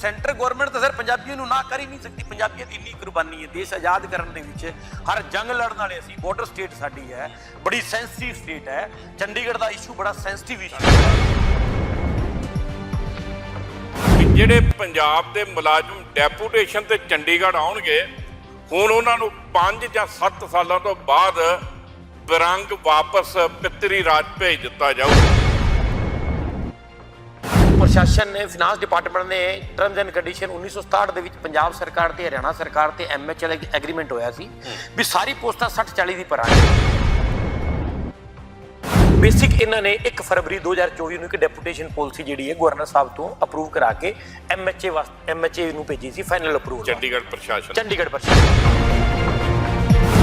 Centre government ਤਾਂ sir ਪੰਜਾਬੀਆਂ ਨੂੰ ਨਾ ਕਰ ਹੀ ਨਹੀਂ ਸਕਦੀ। ਪੰਜਾਬੀਆਂ ਦੀ ਇੰਨੀ ਕੁਰਬਾਨੀ ਹੈ, ਦੇਸ਼ ਆਜ਼ਾਦ ਕਰਨ ਦੇ ਵਿੱਚ ਹਰ ਜੰਗ ਲੜਨ ਵਾਲੇ ਅਸੀਂ ਬਾਰਡਰ ਸਟੇਟ ਸਾਡੀ ਹੈ, ਬੜੀ ਸੈਂਸਿਟਿਵ ਸਟੇਟ ਹੈ। ਚੰਡੀਗੜ੍ਹ ਦਾ ਇਸ਼ੂ ਬੜਾ ਸੈਂਸਿਟਿਵ ਇਸ਼ੂ ਹੈ। ਜਿਹੜੇ ਪੰਜਾਬ ਦੇ ਮੁਲਾਜ਼ਮ ਡੈਪੂਟੇਸ਼ਨ ਤੇ ਚੰਡੀਗੜ੍ਹ ਆਉਣਗੇ, ਹੁਣ ਉਹਨਾਂ ਨੂੰ 5 ਜਾਂ 7 ਸਾਲਾਂ ਤੋਂ ਬਾਅਦ ਬਿਰੰਗ ਵਾਪਸ ਪਿੱਤਰੀ ਰਾਜ ਭੇਜ ਦਿੱਤਾ ਜਾਊਗਾ। ਪ੍ਰਸ਼ਾਸਨ ਨੇ ਫਿਨਾਂਸ ਡਿਪਾਰਟਮੈਂਟ ਨੇ ਟਰਮਸ ਐਂਡ ਕੰਡੀਸ਼ਨ 1967 ਦੇ ਵਿੱਚ ਪੰਜਾਬ ਸਰਕਾਰ ਤੇ ਹਰਿਆਣਾ ਸਰਕਾਰ ਤੇ ਐਮਐਚਐਲ ਐਗਰੀਮੈਂਟ ਹੋਇਆ ਸੀ ਵੀ ਸਾਰੀ ਪੋਸਟਾਂ 60 40 ਦੀ ਭਰਾਂਗੇ ਬੇਸਿਕ ਇਹਨਾਂ ਨੇ 1 ਫਰਵਰੀ 2024 ਨੂੰ ਇੱਕ ਡੈਪੂਟੇਸ਼ਨ ਪਾਲਿਸੀ ਜਿਹੜੀ ਹੈ ਗਵਰਨਰ ਸਾਹਿਬ ਤੋਂ ਅਪਰੂਵ ਕਰਾ ਕੇ ਐਮਐਚਏ ਵਾਸਤੇ ਐਮਐਚਏ ਨੂੰ ਭੇਜੀ ਸੀ ਫਾਈਨਲ ਅਪਰੂਵਲ ਚੰਡੀਗੜ੍ਹ ਪ੍ਰਸ਼ਾਸਨ। ਚੰਡੀਗੜ੍ਹ ਪ੍ਰਸ਼ਾਸਨ।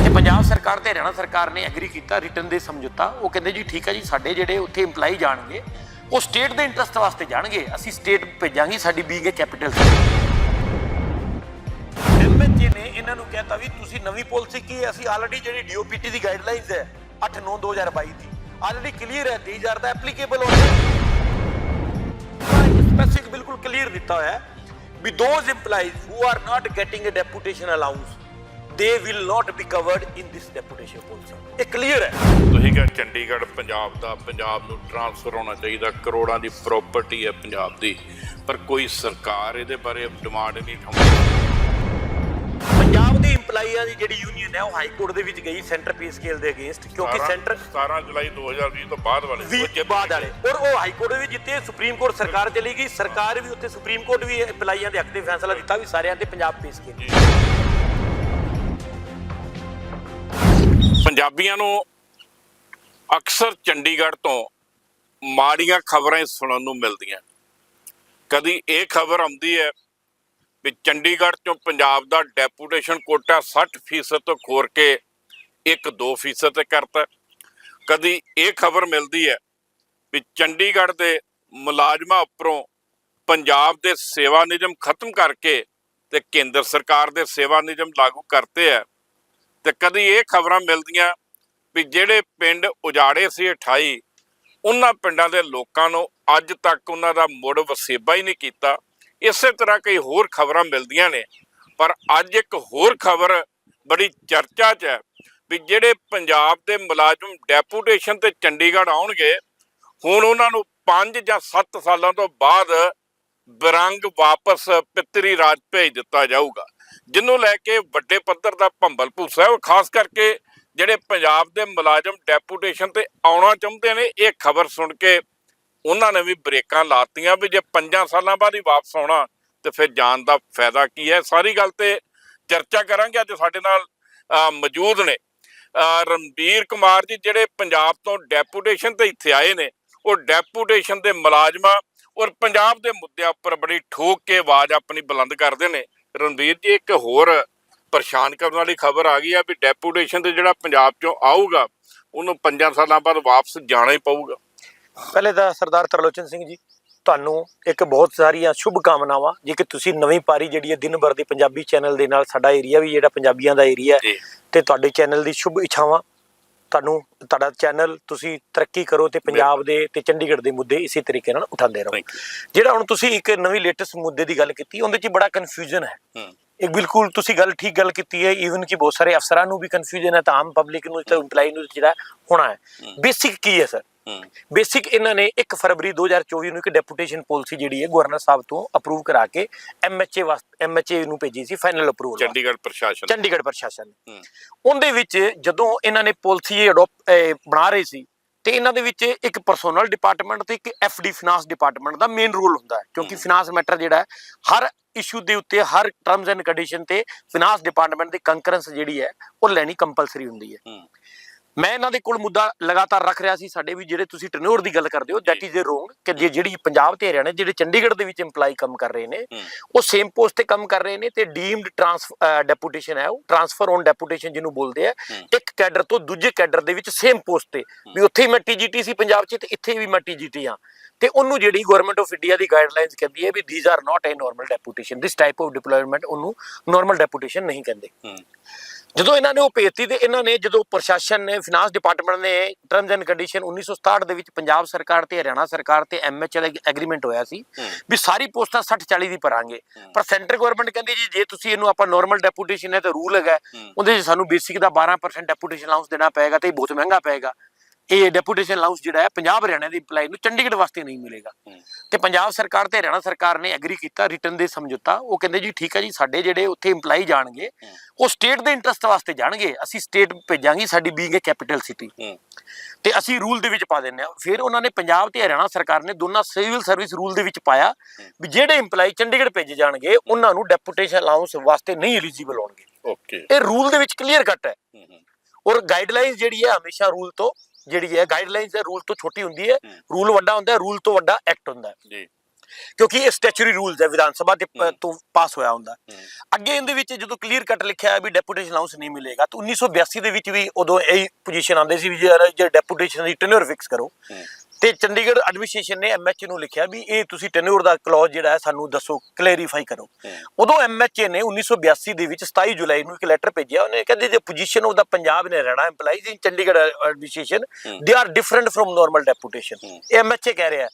ਤੇ ਪੰਜਾਬ ਸਰਕਾਰ ਤੇ ਹਰਿਆਣਾ ਸਰਕਾਰ ਨੇ ਐਗਰੀ ਕੀਤਾ ਰਿਟਰਨ ਦੇ ਸਮਝੌਤਾ। ਉਹ ਕਹਿੰਦੇ ਜੀ ਠੀਕ ਹੈ ਜੀ ਸਾਡੇ ਜਿਹੜੇ ਉੱਥੇ EMPLOYE ਜਾਣਗੇ ਉਹ ਸਟੇਟ ਦੇ ਇੰਟਰਸਟ ਵਾਸਤੇ ਜਾਣਗੇ। ਅਸੀਂ ਸਟੇਟ ਭੇਜਾਂਗੇ ਸਾਡੀ ਬੀਗ ਹੈ ਕੈਪੀਟਲ ਐਮਐਚਏ ਨੇ ਇਹਨਾਂ ਨੂੰ ਕਹਿਤਾ ਵੀ ਤੁਸੀਂ ਨਵੀਂ ਪਾਲਿਸੀ ਕੀ ਹੈ? ਅਸੀਂ ਆਲਰੇਡੀ ਜਿਹੜੀ ਡੀਓਪੀਟੀ ਦੀ ਗਾਈਡਲਾਈਨਸ ਹੈ 8 9 2022 ਦੀ। ਆਲਰੇਡੀ ਕਲੀਅਰ ਹੈ 20000 ਦਾ ਐਪਲੀਕੇਬਲ ਹੋ ਸਪੈਸਿਫਿਕ ਬਿਲਕੁਲ ਕਲੀਅਰ ਦਿੱਤਾ ਹੋਇਆ ਹੈ ਵੀ those EMPLOYEES who are not getting a deputation allowance they will not be covered in this deputation policy. ਇਹ ਕਲੀਅਰ ਹੈ ਤੁਸੀਂ ਕਿਹਾ ਚੰਡੀਗੜ੍ਹ ਪੰਜਾਬ ਦਾ ਪੰਜਾਬ ਨੂੰ ਟ੍ਰਾਂਸਫਰ ਹੋਣਾ ਚਾਹੀਦਾ ਕਰੋੜਾਂ ਦੀ ਪ੍ਰਾਪਰਟੀ ਹੈ ਪੰਜਾਬ ਦੀ ਪਰ ਕੋਈ ਸਰਕਾਰ ਇਹਦੇ ਬਾਰੇ ਡਿਮਾਂਡ ਨਹੀਂ ਠਾਉਂਦੀ। ਪੰਜਾਬ ਦੇ EMPLOYEEਆਂ ਦੀ ਜਿਹੜੀ ਯੂਨੀਅਨ ਹੈ ਉਹ ਹਾਈ ਕੋਰਟ ਦੇ ਵਿੱਚ ਗਈ ਸੈਂਟਰ ਪੇ ਸਕੇਲ ਦੇ ਅਗੇਂਸਟ ਕਿਉਂਕਿ ਸੈਂਟਰ 17 ਜੁਲਾਈ 2020 ਤੋਂ ਬਾਅਦ ਵਾਲੇ ਵੀ ਬਾਅਦ। ਵਾਲੇ। ਔਰ ਉਹ ਹਾਈ ਕੋਰਟ ਵੀ ਜਿੱਤੇ ਸੁਪਰੀਮ ਕੋਰਟ ਸਰਕਾਰ ਚਲੀ ਗਈ ਸਰਕਾਰ ਵੀ ਉੱਤੇ ਸੁਪਰੀਮ ਕੋਰਟ ਵੀ EMPLOYEEਆਂ ਦੇ ਹੱਕ ਦੇ ਫੈਸਲਾ ਦਿੱਤਾ ਵੀ ਸਾਰਿਆਂ ਤੇ ਪੰਜਾਬ ਪੇ ਸਕੇਲ ਪੰਜਾਬੀਆਂ ਨੂੰ ਅਕਸਰ ਚੰਡੀਗੜ੍ਹ ਤੋਂ ਮਾੜੀਆਂ ਖਬਰਾਂ ਹੀ ਸੁਣਨ ਨੂੰ ਮਿਲਦੀਆਂ। ਕਦੀ ਇਹ ਖਬਰ ਆਉਂਦੀ ਹੈ ਵੀ ਚੰਡੀਗੜ੍ਹ ਤੋਂ ਪੰਜਾਬ ਦਾ ਡੈਪੂਟੇਸ਼ਨ ਕੋਟਾ 60% ਤੋਂ ਖੋਰ ਕੇ 1-2% ਤੇ ਕਰਤਾ ਕਦੀ ਇਹ ਖਬਰ ਮਿਲਦੀ ਹੈ ਵੀ ਚੰਡੀਗੜ੍ਹ ਦੇ ਮੁਲਾਜ਼ਮਾਂ ਉੱਪਰੋਂ ਪੰਜਾਬ ਦੇ ਸੇਵਾ ਨਿਯਮ ਖਤਮ ਕਰਕੇ ਤੇ ਕੇਂਦਰ ਸਰਕਾਰ ਦੇ ਸੇਵਾ ਨਿਯਮ ਲਾਗੂ ਕਰਤੇ ਹੈ। ਤੇ ਕਦੀ ਇਹ ਖਬਰਾਂ ਮਿਲਦੀਆਂ ਵੀ ਜਿਹੜੇ ਪਿੰਡ ਉਜਾੜੇ ਸੀ 28 ਉਹਨਾਂ ਪਿੰਡਾਂ ਦੇ ਲੋਕਾਂ ਨੂੰ ਅੱਜ ਤੱਕ ਉਹਨਾਂ ਦਾ ਮੁੜ ਵਸੇਬਾ ਹੀ ਨਹੀਂ ਕੀਤਾ। ਇਸੇ ਤਰ੍ਹਾਂ ਕਈ ਹੋਰ ਖਬਰਾਂ ਮਿਲਦੀਆਂ ਨੇ, ਪਰ ਅੱਜ ਇੱਕ ਹੋਰ ਖਬਰ ਬੜੀ ਚਰਚਾ 'ਚ ਹੈ ਵੀ ਜਿਹੜੇ ਪੰਜਾਬ ਦੇ ਮੁਲਾਜ਼ਮ ਡੈਪੂਟੇਸ਼ਨ ਤੇ ਚੰਡੀਗੜ੍ਹ ਆਉਣਗੇ, ਹੁਣ ਉਹਨਾਂ ਨੂੰ 5 ਜਾਂ 7 ਸਾਲਾਂ ਤੋਂ ਬਾਅਦ ਬਿਰੰਗ ਵਾਪਸ ਪਿੱਤਰੀ ਰਾਜ ਭੇਜ ਦਿੱਤਾ ਜਾਊਗਾ ਜਿਹਨੂੰ ਲੈ ਕੇ ਵੱਡੇ ਪੱਧਰ ਦਾ ਭੰਬਲ ਭੂਸਾ ਹੈ। ਉਹ ਖਾਸ ਕਰਕੇ ਜਿਹੜੇ ਪੰਜਾਬ ਦੇ ਮੁਲਾਜ਼ਮ ਡੈਪੂਟੇਸ਼ਨ ਤੇ ਆਉਣਾ ਚਾਹੁੰਦੇ ਨੇ, ਇਹ ਖਬਰ ਸੁਣ ਕੇ ਉਹਨਾਂ ਨੇ ਵੀ ਬ੍ਰੇਕਾਂ ਲਾਤੀਆਂ ਵੀ ਜੇ 5 ਸਾਲਾਂ ਬਾਅਦ ਹੀ ਵਾਪਸ ਆਉਣਾ, ਤੇ ਫਿਰ ਜਾਣ ਦਾ ਫਾਇਦਾ ਕੀ ਹੈ? ਸਾਰੀ ਗੱਲ ਤੇ ਚਰਚਾ ਕਰਾਂਗੇ। ਅੱਜ ਸਾਡੇ ਨਾਲ ਮੌਜੂਦ ਨੇ ਰਣਬੀਰ ਕੁਮਾਰ ਜੀ, ਜਿਹੜੇ ਪੰਜਾਬ ਤੋਂ ਡੈਪੂਟੇਸ਼ਨ ਤੇ ਇੱਥੇ ਆਏ ਨੇ। ਉਹ ਡੈਪੂਟੇਸ਼ਨ ਦੇ ਮੁਲਾਜ਼ਮਾਂ ਔਰ ਪੰਜਾਬ ਦੇ ਮੁੱਦਿਆਂ ਉੱਪਰ ਬੜੀ ਠੋਕ ਕੇ ਆਵਾਜ਼ ਆਪਣੀ ਬੁਲੰਦ ਕਰਦੇ ਨੇ। ਰਣਬੀਰ ਜੀ ਇੱਕ ਹੋਰ ਪਰੇਸ਼ਾਨ ਕਰਨ ਵਾਲੀ ਖਬਰ ਆ ਗਈ ਆ ਵੀ ਡੈਪੂਟੇਸ਼ਨ ਤੇ ਜਿਹੜਾ ਪੰਜਾਬ ਚੋਂ ਆਊਗਾ ਉਹਨੂੰ 5 ਸਾਲਾਂ ਬਾਅਦ ਵਾਪਸ ਜਾਣਾ ਹੀ ਪਊਗਾ। ਪਹਿਲੇ ਤਾਂ ਸਰਦਾਰ ਤਰਲੋਚਨ ਸਿੰਘ ਜੀ ਤੁਹਾਨੂੰ ਇੱਕ ਬਹੁਤ ਸਾਰੀਆਂ ਸ਼ੁਭ ਕਾਮਨਾਵਾਂ ਜੇ ਕਿ ਤੁਸੀਂ ਨਵੀਂ ਪਾਰੀ ਜਿਹੜੀ ਹੈ ਦਿਨ ਭਰ ਦੀ ਪੰਜਾਬੀ ਚੈਨਲ ਦੇ ਨਾਲ ਸਾਡਾ ਏਰੀਆ ਵੀ ਜਿਹੜਾ ਪੰਜਾਬੀਆਂ ਦਾ ਏਰੀਆ ਹੈ ਤੇ ਤੁਹਾਡੇ ਚੈਨਲ ਦੀ ਸ਼ੁਭ ਇੱਛਾਵਾਂ ਤੁਹਾਨੂੰ ਤੁਹਾਡਾ ਚੈਨਲ ਤੁਸੀਂ ਤਰੱਕੀ ਕਰੋ ਤੇ ਪੰਜਾਬ ਦੇ ਤੇ ਚੰਡੀਗੜ੍ਹ ਦੇ ਮੁੱਦੇ ਇਸੇ ਤਰੀਕੇ ਨਾਲ ਉਠਾਉਂਦੇ ਰਹੋ। ਜਿਹੜਾ ਹੁਣ ਤੁਸੀਂ ਇੱਕ ਨਵੀਂ ਲੇਟੈਸਟ ਮੁੱਦੇ ਦੀ ਗੱਲ ਕੀਤੀ ਉਹਦੇ 'ਚ ਬੜਾ ਕਨਫਿਊਜ਼ਨ ਹੈ। ਹੂੰ। ਇੱਕ ਬਿਲਕੁਲ ਤੁਸੀਂ ਗੱਲ ਠੀਕ ਗੱਲ ਕੀਤੀ ਹੈ ਈਵਨ ਕਿ ਬਹੁਤ ਸਾਰੇ ਅਫਸਰਾਂ ਨੂੰ ਵੀ ਕਨਫਿਊਜ਼ਨ ਹੈ ਤਾਂ ਆਮ ਪਬਲਿਕ ਨੂੰ ਤੇ EMPLOYE ਨੂੰ ਜਿਹੜਾ ਹੋਣਾ ਹੈ। ਬੇਸਿਕ ਕੀ ਹੈ ਸਰ ਬੇਸਿਕ ਇਹਨਾਂ ਨੇ 1 ਫਰਵਰੀ 2024 ਨੂੰ ਇੱਕ ਡੈਪੂਟੇਸ਼ਨ ਪਾਲਿਸੀ ਜਿਹੜੀ ਹੈ ਗਵਰਨਰ ਸਾਹਿਬ ਤੋਂ ਅਪਰੂਵ ਕਰਾ ਕੇ ਐਮਐਚਏ ਵਾਸਤੇ ਐਮਐਚਏ ਨੂੰ ਭੇਜੀ ਸੀ ਫਾਈਨਲ ਅਪਰੂਵਲ ਚੰਡੀਗੜ੍ਹ ਪ੍ਰਸ਼ਾਸਨ। ਚੰਡੀਗੜ੍ਹ ਪ੍ਰਸ਼ਾਸਨ। ਉਹਦੇ ਵਿੱਚ ਜਦੋਂ ਇਹਨਾਂ ਨੇ ਪਾਲਿਸੀ ਅਡਾਪਟ ਬਣਾ ਰਹੇ ਸੀ ਤੇ ਇਹਨਾਂ ਦੇ ਵਿੱਚ ਇੱਕ ਪਰਸਨਲ ਡਿਪਾਰਟਮੈਂਟ ਤੇ ਇੱਕ ਐਫਡੀ ਫਿਨਾਂਸ ਡਿਪਾਰਟਮੈਂਟ ਦਾ ਮੇਨ ਰੋਲ ਹੁੰਦਾ ਹੈ ਕਿਉਂਕਿ ਫਿਨਾਂਸ ਮੈਟਰ ਜਿਹੜਾ ਹੈ ਹਰ ਇਸ਼ੂ ਦੇ ਉੱਤੇ ਹਰ ਟਰਮਸ ਐਂਡ ਕੰਡੀਸ਼ਨ ਤੇ ਫਿਨਾਂਸ ਡਿਪਾਰਟਮੈਂਟ ਦੀ ਕੰਕਰੈਂਸ ਜਿਹੜੀ ਹੈ ਉਹ ਲੈਣੀ ਕੰਪਲਸਰੀ ਹੁੰਦੀ ਹੂੰ। ਮੈਂ ਇਹਨਾਂ ਦੇ ਕੋਲ ਮੁੱਦਾ ਲਗਾਤਾਰ ਰੱਖ ਰਿਹਾ ਸੀ ਸਾਡੇ ਵੀ ਜਿਹੜੇ ਤੁਸੀਂ ਟਰਨਓਵਰ ਦੀ ਗੱਲ ਕਰਦੇ ਹੋ ਦੈਟ ਇਜ਼ ਅ ਰੋਂਗ ਕਿ ਜੇ ਜਿਹੜੀ ਪੰਜਾਬ ਤੇ ਹਰਿਆਣਾ ਜਿਹੜੇ ਚੰਡੀਗੜ੍ਹ ਦੇ ਵਿੱਚ EMPLOYE ਕੰਮ ਕਰ ਰਹੇ ਨੇ ਉਹ ਸੇਮ ਪੋਸਟ ਤੇ ਕੰਮ ਕਰ ਰਹੇ ਨੇ ਤੇ ਡੀਮਡ ਟ੍ਰਾਂਸਫਰ ਡੈਪੂਟੇਸ਼ਨ ਹੈ ਉਹ ਟ੍ਰਾਂਸਫਰ ਔਨ ਡੈਪੂਟੇਸ਼ਨ ਜਿਹਨੂੰ ਬੋਲਦੇ ਆ। ਇੱਕ ਕੈਡਰ ਤੋਂ ਦੂਜੇ ਕੈਡਰ ਦੇ ਵਿੱਚ ਸੇਮ ਪੋਸਟ ਤੇ ਵੀ ਉੱਥੇ ਹੀ ਮੈਂ ਟੀਜੀਟੀ ਸੀ ਪੰਜਾਬ 'ਚ ਤੇ ਇੱਥੇ ਵੀ ਮੈਂ ਟੀਜੀਟੀ ਆ ਤੇ ਉਹਨੂੰ ਜਿਹੜੀ ਗਵਰਨਮੈਂਟ ਆਫ ਇੰਡੀਆ ਦੀ ਗਾਈਡਲਾਈਨਸ ਕਹਿੰਦੀ ਹੈ ਵੀ these are not a normal deputation this type of deployment ਉਹਨੂੰ ਨਾਰਮਲ ਡੈਪੂਟੇਸ਼ਨ ਨਹੀਂ ਕਹਿੰਦੇ। ਜਦੋਂ ਇਹਨਾਂ ਨੇ ਉਹ ਭੇਜਤੀ ਤੇ ਇਹਨਾਂ ਨੇ ਜਦੋਂ ਪ੍ਰਸ਼ਾਸਨ ਨੇ ਫਿਨਾਂਸ ਡਿਪਾਰਟਮੈਂਟ ਨੇ ਟਰਮਸ ਐਂਡ ਕੰਡੀਸ਼ਨ 1967 ਦੇ ਵਿੱਚ ਪੰਜਾਬ ਸਰਕਾਰ ਤੇ ਹਰਿਆਣਾ ਸਰਕਾਰ ਤੇ ਐਮਐਚਐਲ ਐਗਰੀਮੈਂਟ ਹੋਇਆ ਸੀ। ਵੀ ਸਾਰੀ ਪੋਸਟਾਂ 60 40 ਦੀ ਭਰਾਂਗੇ। ਪਰ ਸੈਂਟਰ ਗਵਰਨਮੈਂਟ ਕਹਿੰਦੀ ਜੀ ਜੇ ਤੁਸੀਂ ਇਹਨੂੰ ਆਪਾਂ ਨਾਰਮਲ ਡੈਪੂਟੇਸ਼ਨ ਹੈ ਤਾਂ ਰੂਲ ਹੈਗਾ। ਉਹਦੇ 'ਚ ਸਾਨੂੰ ਬੇਸਿਕ ਦਾ 12% ਡੈਪੂਟੇਸ਼ਨ ਅਲਾਉਂਸ ਦੇਣਾ ਪਏਗਾ ਤੇ ਇਹ ਬਹੁਤ ਮਹਿੰਗਾ ਪਏਗਾ ਇਹ ਡੈਪੂਟੇਸ਼ਨ ਅਲਾਉਂਸ ਜਿਹੜਾ ਹੈ ਪੰਜਾਬ ਹਰਿਆਣਾ ਦੇ EMPLOYE ਨੂੰ ਚੰਡੀਗੜ੍ਹ ਵਾਸਤੇ ਨਹੀਂ ਮਿਲੇਗਾ। ਹੂੰ। ਤੇ ਪੰਜਾਬ ਸਰਕਾਰ ਤੇ ਹਰਿਆਣਾ ਸਰਕਾਰ ਨੇ ਐਗਰੀ ਕੀਤਾ ਰਿਟਰਨ ਦੇ ਸਮਝੌਤਾ। ਉਹ ਕਹਿੰਦੇ ਜੀ ਠੀਕ ਹੈ ਜੀ ਸਾਡੇ ਜਿਹੜੇ ਉੱਥੇ EMPLOYE ਜਾਣਗੇ ਹੂੰ। ਉਹ ਸਟੇਟ ਦੇ ਇੰਟਰਸਟ ਵਾਸਤੇ ਜਾਣਗੇ। ਅਸੀਂ ਸਟੇਟ ਭੇਜਾਂਗੇ ਸਾਡੀ ਬੀਇੰਗ ਅ ਕੈਪੀਟਲ ਸਿਟੀ ਹੂੰ। ਤੇ ਅਸੀਂ ਰੂਲ ਦੇ ਵਿੱਚ ਪਾ ਦਿੰਦੇ ਆ ਫਿਰ ਉਹਨਾਂ ਨੇ ਪੰਜਾਬ ਤੇ ਹਰਿਆਣਾ ਸਰਕਾਰ ਨੇ ਦੋਨਾਂ ਸਿਵਲ ਸਰਵਿਸ ਰੂਲ ਦੇ ਵਿੱਚ ਪਾਇਆ ਵੀ ਜਿਹੜੇ EMPLOYE ਚੰਡੀਗੜ੍ਹ ਭੇਜੇ ਜਾਣਗੇ ਉਹਨਾਂ ਨੂੰ ਡੈਪੂਟੇਸ਼ਨ ਅਲਾਉਂਸ ਵਾਸਤੇ ਨਹੀਂ ਐਲੀਜੀਬਲ ਹੋਣਗੇ। ਓਕੇ ਇਹ ਰੂਲ ਦੇ ਵਿੱਚ ਕਲੀਅਰ ਕੱਟ ਹੈ। ਹੂੰ ਹੂੰ। ਔਰ ਗਾਈਡਲਾਈਨਸ ਜਿਹੜੀ ਹੈ ਹਮੇਸ਼ਾ ਰੂਲ ਤੋਂ ਜਿਹੜੀ ਹੈ ਗਾਈਡਲਾਈਨਸ ਹੈ ਰੂਲ ਤੋਂ ਛੋਟੀ ਹੁੰਦੀ ਹੈ। ਰੂਲ ਵੱਡਾ ਹੁੰਦਾ ਹੈ ਰੂਲ ਤੋਂ ਵੱਡਾ ਐਕਟ ਹੁੰਦਾ ਹੈ। ਜੀ। ਕਿਉਂਕਿ ਇਹ ਸਟੈਚੂਰੀ ਰੂਲਸ ਹੈ ਵਿਧਾਨ ਸਭਾ ਦੇ। ਤੋਂ ਪਾਸ ਹੋਇਆ ਹੁੰਦਾ ਅੱਗੇ ਇਹਦੇ ਵਿੱਚ ਜਦੋਂ ਕਲੀਅਰ ਕੱਟ ਲਿਖਿਆ ਵੀ ਡੈਪੂਟੇਸ਼ਨ ਅਲਾਉਂਸ ਨਹੀਂ ਮਿਲੇਗਾ ਤਾਂ 1982 ਦੇ ਵਿੱਚ ਵੀ ਉਦੋਂ ਇਹ ਪੋਜੀਸ਼ਨ ਆਉਂਦੇ ਸੀ ਵੀ ਜੇ ਡੈਪੂਟੇਸ਼ਨ ਦੀ ਟੈਨਿਓਰ ਫਿਕਸ ਕਰੋ। ਤੇ ਚੰਡੀਗੜ੍ਹ ਐਡਮਿਨਿਸਟ੍ਰੇਸ਼ਨ ਨੇ ਐਮਐਚਏ ਨੂੰ ਲਿਖਿਆ ਵੀ ਇਹ ਤੁਸੀਂ ਟੈਨਿਓਰ ਦਾ ਕਲੌਜ਼ ਜਿਹੜਾ ਹੈ ਸਾਨੂੰ ਦੱਸੋ ਕਲੈਰੀਫਾਈ ਕਰੋ। ਉਦੋਂ ਐਮਐਚਏ ਨੇ 1982 ਦੇ ਵਿੱਚ 27 ਜੁਲਾਈ ਨੂੰ ਇੱਕ ਲੈਟਰ ਭੇਜਿਆ। ਉਹਨੇ ਕਹਿੰਦੇ ਜੇ ਪੋਜੀਸ਼ਨ ਆਫ ਦਾ ਪੰਜਾਬ ਨੇ Haryana EMPLOYEES in Chandigarh administration. They are different from normal deputation. ਇਹ ਐਮਐਚਏ ਕਹਿ ਰਿਹਾ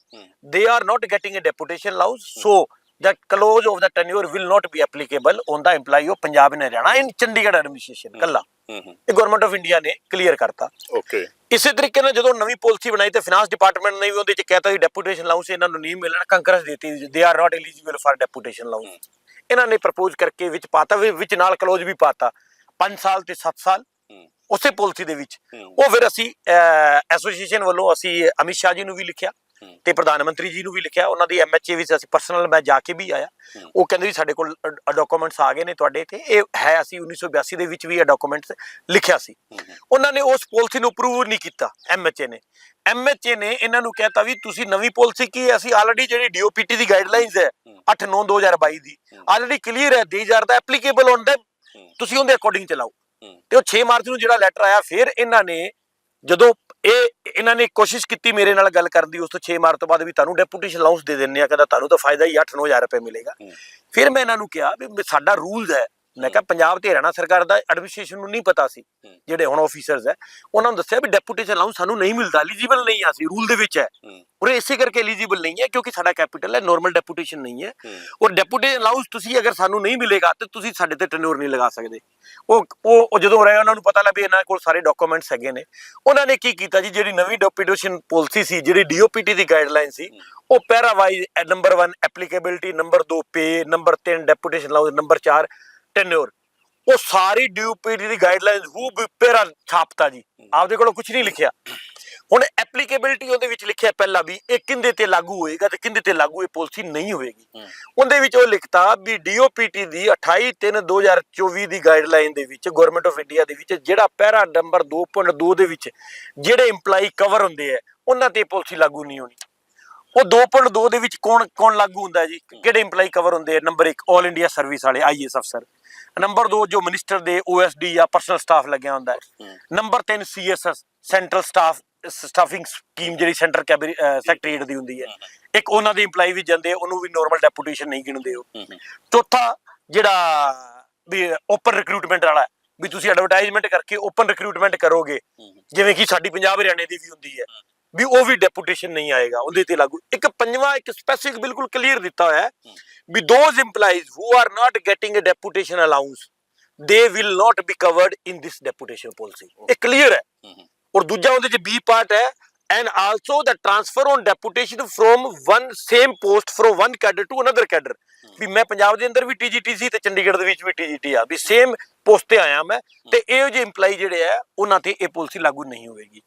they are not getting a deputation allowance so the clause of the tenure will not be applicable on the employee of Punjab and Haryana in Chandigarh administration ਹੂੰ। ਇਹ government of India ਨੇ clear ਕਰਤਾ। Okay ਇਸੇ ਤਰੀਕੇ ਨਾਲ ਜਦੋਂ ਨਵੀਂ policy ਬਣਾਈ ਤੇ ਫਿਨਾਂਸ ਡਿਪਾਰਟਮੈਂਟ ਨੇ ਵੀ ਉਹਦੇ ਚ ਕਹਿਤਾ ਵੀ ਡੈਪੂਟੇਸ਼ਨ ਅਲਾਉਂਸ ਇਹਨਾਂ ਨੂੰ ਨਹੀਂ ਮਿਲਣਾ ਕੰਕਰਸ ਦਿੱਤੀ। They are not eligible for deputation allowance ਇਹਨਾਂ ਨੇ ਪ੍ਰਪੋਜ਼ ਕਰਕੇ ਵਿੱਚ ਪਾਤਾ ਵੀ ਵਿੱਚ ਨਾਲ ਕਲੋਜ਼ ਵੀ ਪਾਤਾ। 5 ਸਾਲ ਤੇ 7 ਸਾਲ ਉਸੇ ਪਾਲਿਸੀ ਦੇ ਵਿੱਚ। ਉਹ ਫਿਰ ਅਸੀਂ ਐਸੋਸੀਏਸ਼ਨ ਵੱਲੋਂ ਅਸੀਂ ਅਮਿਤ ਸ਼ਾਹ ਜੀ ਨੂੰ ਵੀ ਲਿਖਿਆ। ਤੇ ਪ੍ਰਧਾਨ ਮੰਤਰੀ ਜੀ ਨੂੰ ਵੀ ਲਿਖਿਆ ਉਹਨਾਂ ਦੀ ਐਮਐਚਏ ਵਿੱਚ ਅਸੀਂ ਪਰਸਨਲ ਮੈਂ ਜਾ ਕੇ ਵੀ ਆਇਆ। ਉਹ ਕਹਿੰਦੇ ਵੀ ਸਾਡੇ ਕੋਲ ਡਾਕੂਮੈਂਟਸ ਆ ਗਏ ਨੇ ਤੁਹਾਡੇ ਤੇ ਇਹ ਹੈ ਅਸੀਂ 1982 ਦੇ ਵਿੱਚ ਵੀ ਇਹ ਡਾਕੂਮੈਂਟਸ ਲਿਖਿਆ ਸੀ। ਉਹਨਾਂ ਨੇ ਉਸ ਪਾਲਿਸੀ ਨੂੰ ਅਪਰੂਵ ਨਹੀਂ ਕੀਤਾ ਐਮਐਚਏ ਨੇ। ਐਮਐਚਏ ਨੇ ਇਹਨਾਂ ਨੂੰ ਕਹਿਤਾ ਵੀ ਤੁਸੀਂ ਨਵੀਂ ਪਾਲਿਸੀ ਕੀ ਹੈ? ਅਸੀਂ ਆਲਰੇਡੀ ਜਿਹੜੀ ਡੀਓਪੀਟੀ ਦੀ ਗਾਈਡਲਾਈਨਸ ਹੈ ਹੂੰ। 8/9/2022 ਦੀ। ਆਲਰੇਡੀ ਕਲੀਅਰ ਹੈ। ਦੇ ਆਰ ਦਾ ਐਪਲੀਕੇਬਲ ਔਨ them ਹੂੰ। ਤੁਸੀਂ ਉਹਦੇ ਅਕੋਰਡਿੰਗ ਚਲਾਓ। ਤੇ ਉਹ 6 ਮਾਰਚ ਨੂੰ ਜਿਹੜਾ ਲੈਟਰ ਆਇਆ ਫਿਰ ਇਹਨਾਂ ਨੇ ਜਦੋਂ ਇਹ ਇਹਨਾਂ ਨੇ ਕੋਸ਼ਿਸ਼ ਕੀਤੀ ਮੇਰੇ ਨਾਲ ਗੱਲ ਕਰਨ ਦੀ ਉਸ ਤੋਂ 6 ਮਾਰਚ ਤੋਂ ਬਾਅਦ ਵੀ ਤੁਹਾਨੂੰ ਡੈਪੂਟੇਸ਼ਨ ਅਲਾਉਂਸ ਦੇ ਦਿੰਨੇ ਆ ਕਹਿੰਦਾ ਤੁਹਾਨੂੰ ਤਾਂ ਫਾਇਦਾ ਹੀ 8-9000 ਰੁਪਏ ਮਿਲੇਗਾ। ਫਿਰ ਮੈਂ ਇਹਨਾਂ ਨੂੰ ਕਿਹਾ ਵੀ ਸਾਡਾ ਰੂਲਸ ਹੈ ਮੈਂ ਕਿਹਾ ਪੰਜਾਬ ਤੇ ਹਰਿਆਣਾ ਸਰਕਾਰ ਦਾ ਐਡਮਿਨਿਸਟ੍ਰੇਸ਼ਨ ਨੂੰ ਨਹੀਂ ਪਤਾ ਸੀ। ਜਿਹੜੇ ਹੁਣ ਆਫੀਸਰਸ ਹੈ ਉਹਨਾਂ ਨੂੰ ਦੱਸਿਆ ਵੀ ਡੈਪੂਟੇਸ਼ਨ ਅਲਾਉਂਸ ਸਾਨੂੰ ਨਹੀਂ ਮਿਲਦਾ ਐਲੀਜੀਬਲ ਨਹੀਂ ਆ ਸੀ ਰੂਲ ਦੇ ਵਿੱਚ ਹੈ। ਔਰ ਇਸੇ ਕਰਕੇ ਐਲੀਜੀਬਲ ਨਹੀਂ ਹੈ ਕਿਉਂਕਿ ਸਾਡਾ ਕੈਪੀਟਲ ਹੈ ਨਾਰਮਲ ਡੈਪੂਟੇਸ਼ਨ ਨਹੀਂ ਹੈ। ਔਰ ਡੈਪੂਟੇਸ਼ਨ ਅਲਾਉਂਸ ਤੁਸੀਂ ਅਗਰ ਸਾਨੂੰ ਨਹੀਂ ਮਿਲੇਗਾ ਤੇ ਤੁਸੀਂ ਸਾਡੇ ਤੇ ਟੈਨਿਓਰ ਨਹੀਂ ਲਗਾ ਸਕਦੇ। ਉਹ ਉਹ ਜਦੋਂ ਰਹੇ ਉਹਨਾਂ ਨੂੰ ਪਤਾ ਲੱਗੇ ਇਹਨਾਂ ਕੋਲ ਸਾਰੇ ਡਾਕੂਮੈਂਟਸ ਹੈਗੇ ਨੇ। ਉਹਨਾਂ ਨੇ ਕੀ ਕੀਤਾ ਜੀ ਜਿਹੜੀ ਨਵੀਂ ਡੈਪੂਟੇਸ਼ਨ ਪਾਲਿਸੀ ਸੀ ਜਿਹੜੀ ਡੀਓਪੀਟੀ ਦੀ ਗਾਈਡਲਾਈਨ ਸੀ ਉਹ para wise number 1 applicability number 2 pay number 3 deputation allowance number 4 tenure ਉਹ ਸਾਰੀ ਡੀਓਪੀਟੀ ਦੀ ਗਾਈਡਲਾਈਨਸ ਹੂ ਪੈਰਾ ਛਾਪਤਾ ਜੀ। ਆਪਦੇ ਕੋਲ ਕੁਝ ਨਹੀਂ ਲਿਖਿਆ। ਹੁਣ ਐਪਲੀਕੇਬਿਲਟੀ ਉਹਦੇ ਵਿੱਚ ਲਿਖਿਆ ਪਹਿਲਾਂ ਵੀ ਇਹ ਕਿੰਦੇ ਤੇ ਲਾਗੂ ਹੋਏਗਾ ਤੇ ਕਿੰਦੇ ਤੇ ਲਾਗੂ ਇਹ ਪਾਲਿਸੀ ਨਹੀਂ ਹੋਏਗੀ। ਉਹਦੇ ਵਿੱਚ ਉਹ ਲਿਖਤਾ ਵੀ ਡੀਓਪੀਟੀ ਦੀ 28/3/2024 ਦੀ ਗਾਈਡਲਾਈਨ ਦੇ ਵਿੱਚ ਗਵਰਨਮੈਂਟ ਆਫ ਇੰਡੀਆ ਦੇ ਵਿੱਚ ਜਿਹੜਾ ਪੈਰਾ ਨੰਬਰ 2.2 ਦੇ ਵਿੱਚ ਜਿਹੜੇ EMPLOYE ਕਵਰ ਹੁੰਦੇ ਆ ਉਹਨਾਂ ਤੇ ਪਾਲਿਸੀ ਲਾਗੂ ਨਹੀਂ ਹੋਣੀ। ਉਹ 2.2 ਦੇ ਵਿੱਚ ਕੌਣ ਕੌਣ ਲਾਗੂ ਹੁੰਦਾ ਜੀ? ਕਿਹੜੇ EMPLOYE ਕਵਰ ਹੁੰਦੇ ਆ? ਨੰਬਰ 1 올 ਇੰਡੀਆ ਸਰਵਿਸ ਵਾਲੇ ਆਈਐਸ ਅਫਸਰ ਨੰਬਰ 2 ਜੋ ਮਿਨਿਸਟਰ ਦੇ ਓਐਸਡੀ ਜਾਂ ਪਰਸਨਲ ਸਟਾਫ ਲੱਗਿਆ ਹੁੰਦਾ ਹੈ। Number 3 CSS central staff staffing scheme ਜਿਹੜੀ ਸੈਂਟਰ ਸੈਕਟਰੀਏਟ ਦੀ ਹੁੰਦੀ ਹੈ। ਇੱਕ ਉਹਨਾਂ ਦੇ EMPLOYE ਵੀ ਜਾਂਦੇ ਉਹਨੂੰ ਵੀ ਨਾਰਮਲ ਡੈਪੂਟੇਸ਼ਨ ਨਹੀਂ ਗਿਣਦੇ ਉਹ। ਚੌਥਾ ਜਿਹੜਾ ਵੀ ਓਪਨ ਰਿਕਰੂਟਮੈਂਟ ਵਾਲਾ ਵੀ ਤੁਸੀਂ ਐਡਵਰਟਾਈਜ਼ਮੈਂਟ ਕਰਕੇ ਓਪਨ ਰਿਕਰੂਟਮੈਂਟ ਕਰੋਗੇ ਜਿਵੇਂ ਕਿ ਸਾਡੀ ਪੰਜਾਬ ਹਰਿਆਣੇ ਦੀ ਵੀ ਹੁੰਦੀ ਹੈ। ਵੀ ਉਹ ਵੀ ਡੈਪੂਟੇਸ਼ਨ ਨਹੀਂ ਆਏਗਾ ਉਹਦੇ ਤੇ ਲਾਗੂ ਇੱਕ ਪੰਜਵਾਂ ਇੱਕ ਸਪੈਸਿਫਿਕ ਬਿਲਕੁਲ ਕਲੀਅਰ ਦਿੱਤਾ ਹੋਇਆ ਹੈ ਵੀ those EMPLOYEES who are not getting a deputation allowance they will not be covered in this deputation policy ਇਹ ਕਲੀਅਰ ਹੈ ਹੂੰ ਹੂੰ ਔਰ ਦੂਜਾ ਉਹਦੇ ਚ ਬੀ ਪਾਰਟ ਹੈ and also the transfer on deputation from one same post from one cadre to another cadre ਵੀ ਮੈਂ ਪੰਜਾਬ ਦੇ ਅੰਦਰ ਵੀ ਟੀਜੀਟੀ ਸੀ ਤੇ ਚੰਡੀਗੜ੍ਹ ਦੇ ਵਿੱਚ ਵੀ ਟੀਜੀਟੀ ਆ ਵੀ ਸੇਮ ਪੋਸਟ ਤੇ ਆਇਆ ਮੈਂ ਤੇ ਇਹੋ ਜਿਹੇ EMPLOYE ਜਿਹੜੇ ਆ ਉਹਨਾਂ ਤੇ ਇਹ ਪਾਲਿਸੀ ਲਾਗੂ ਨਹੀਂ ਹੋਵੇਗੀ।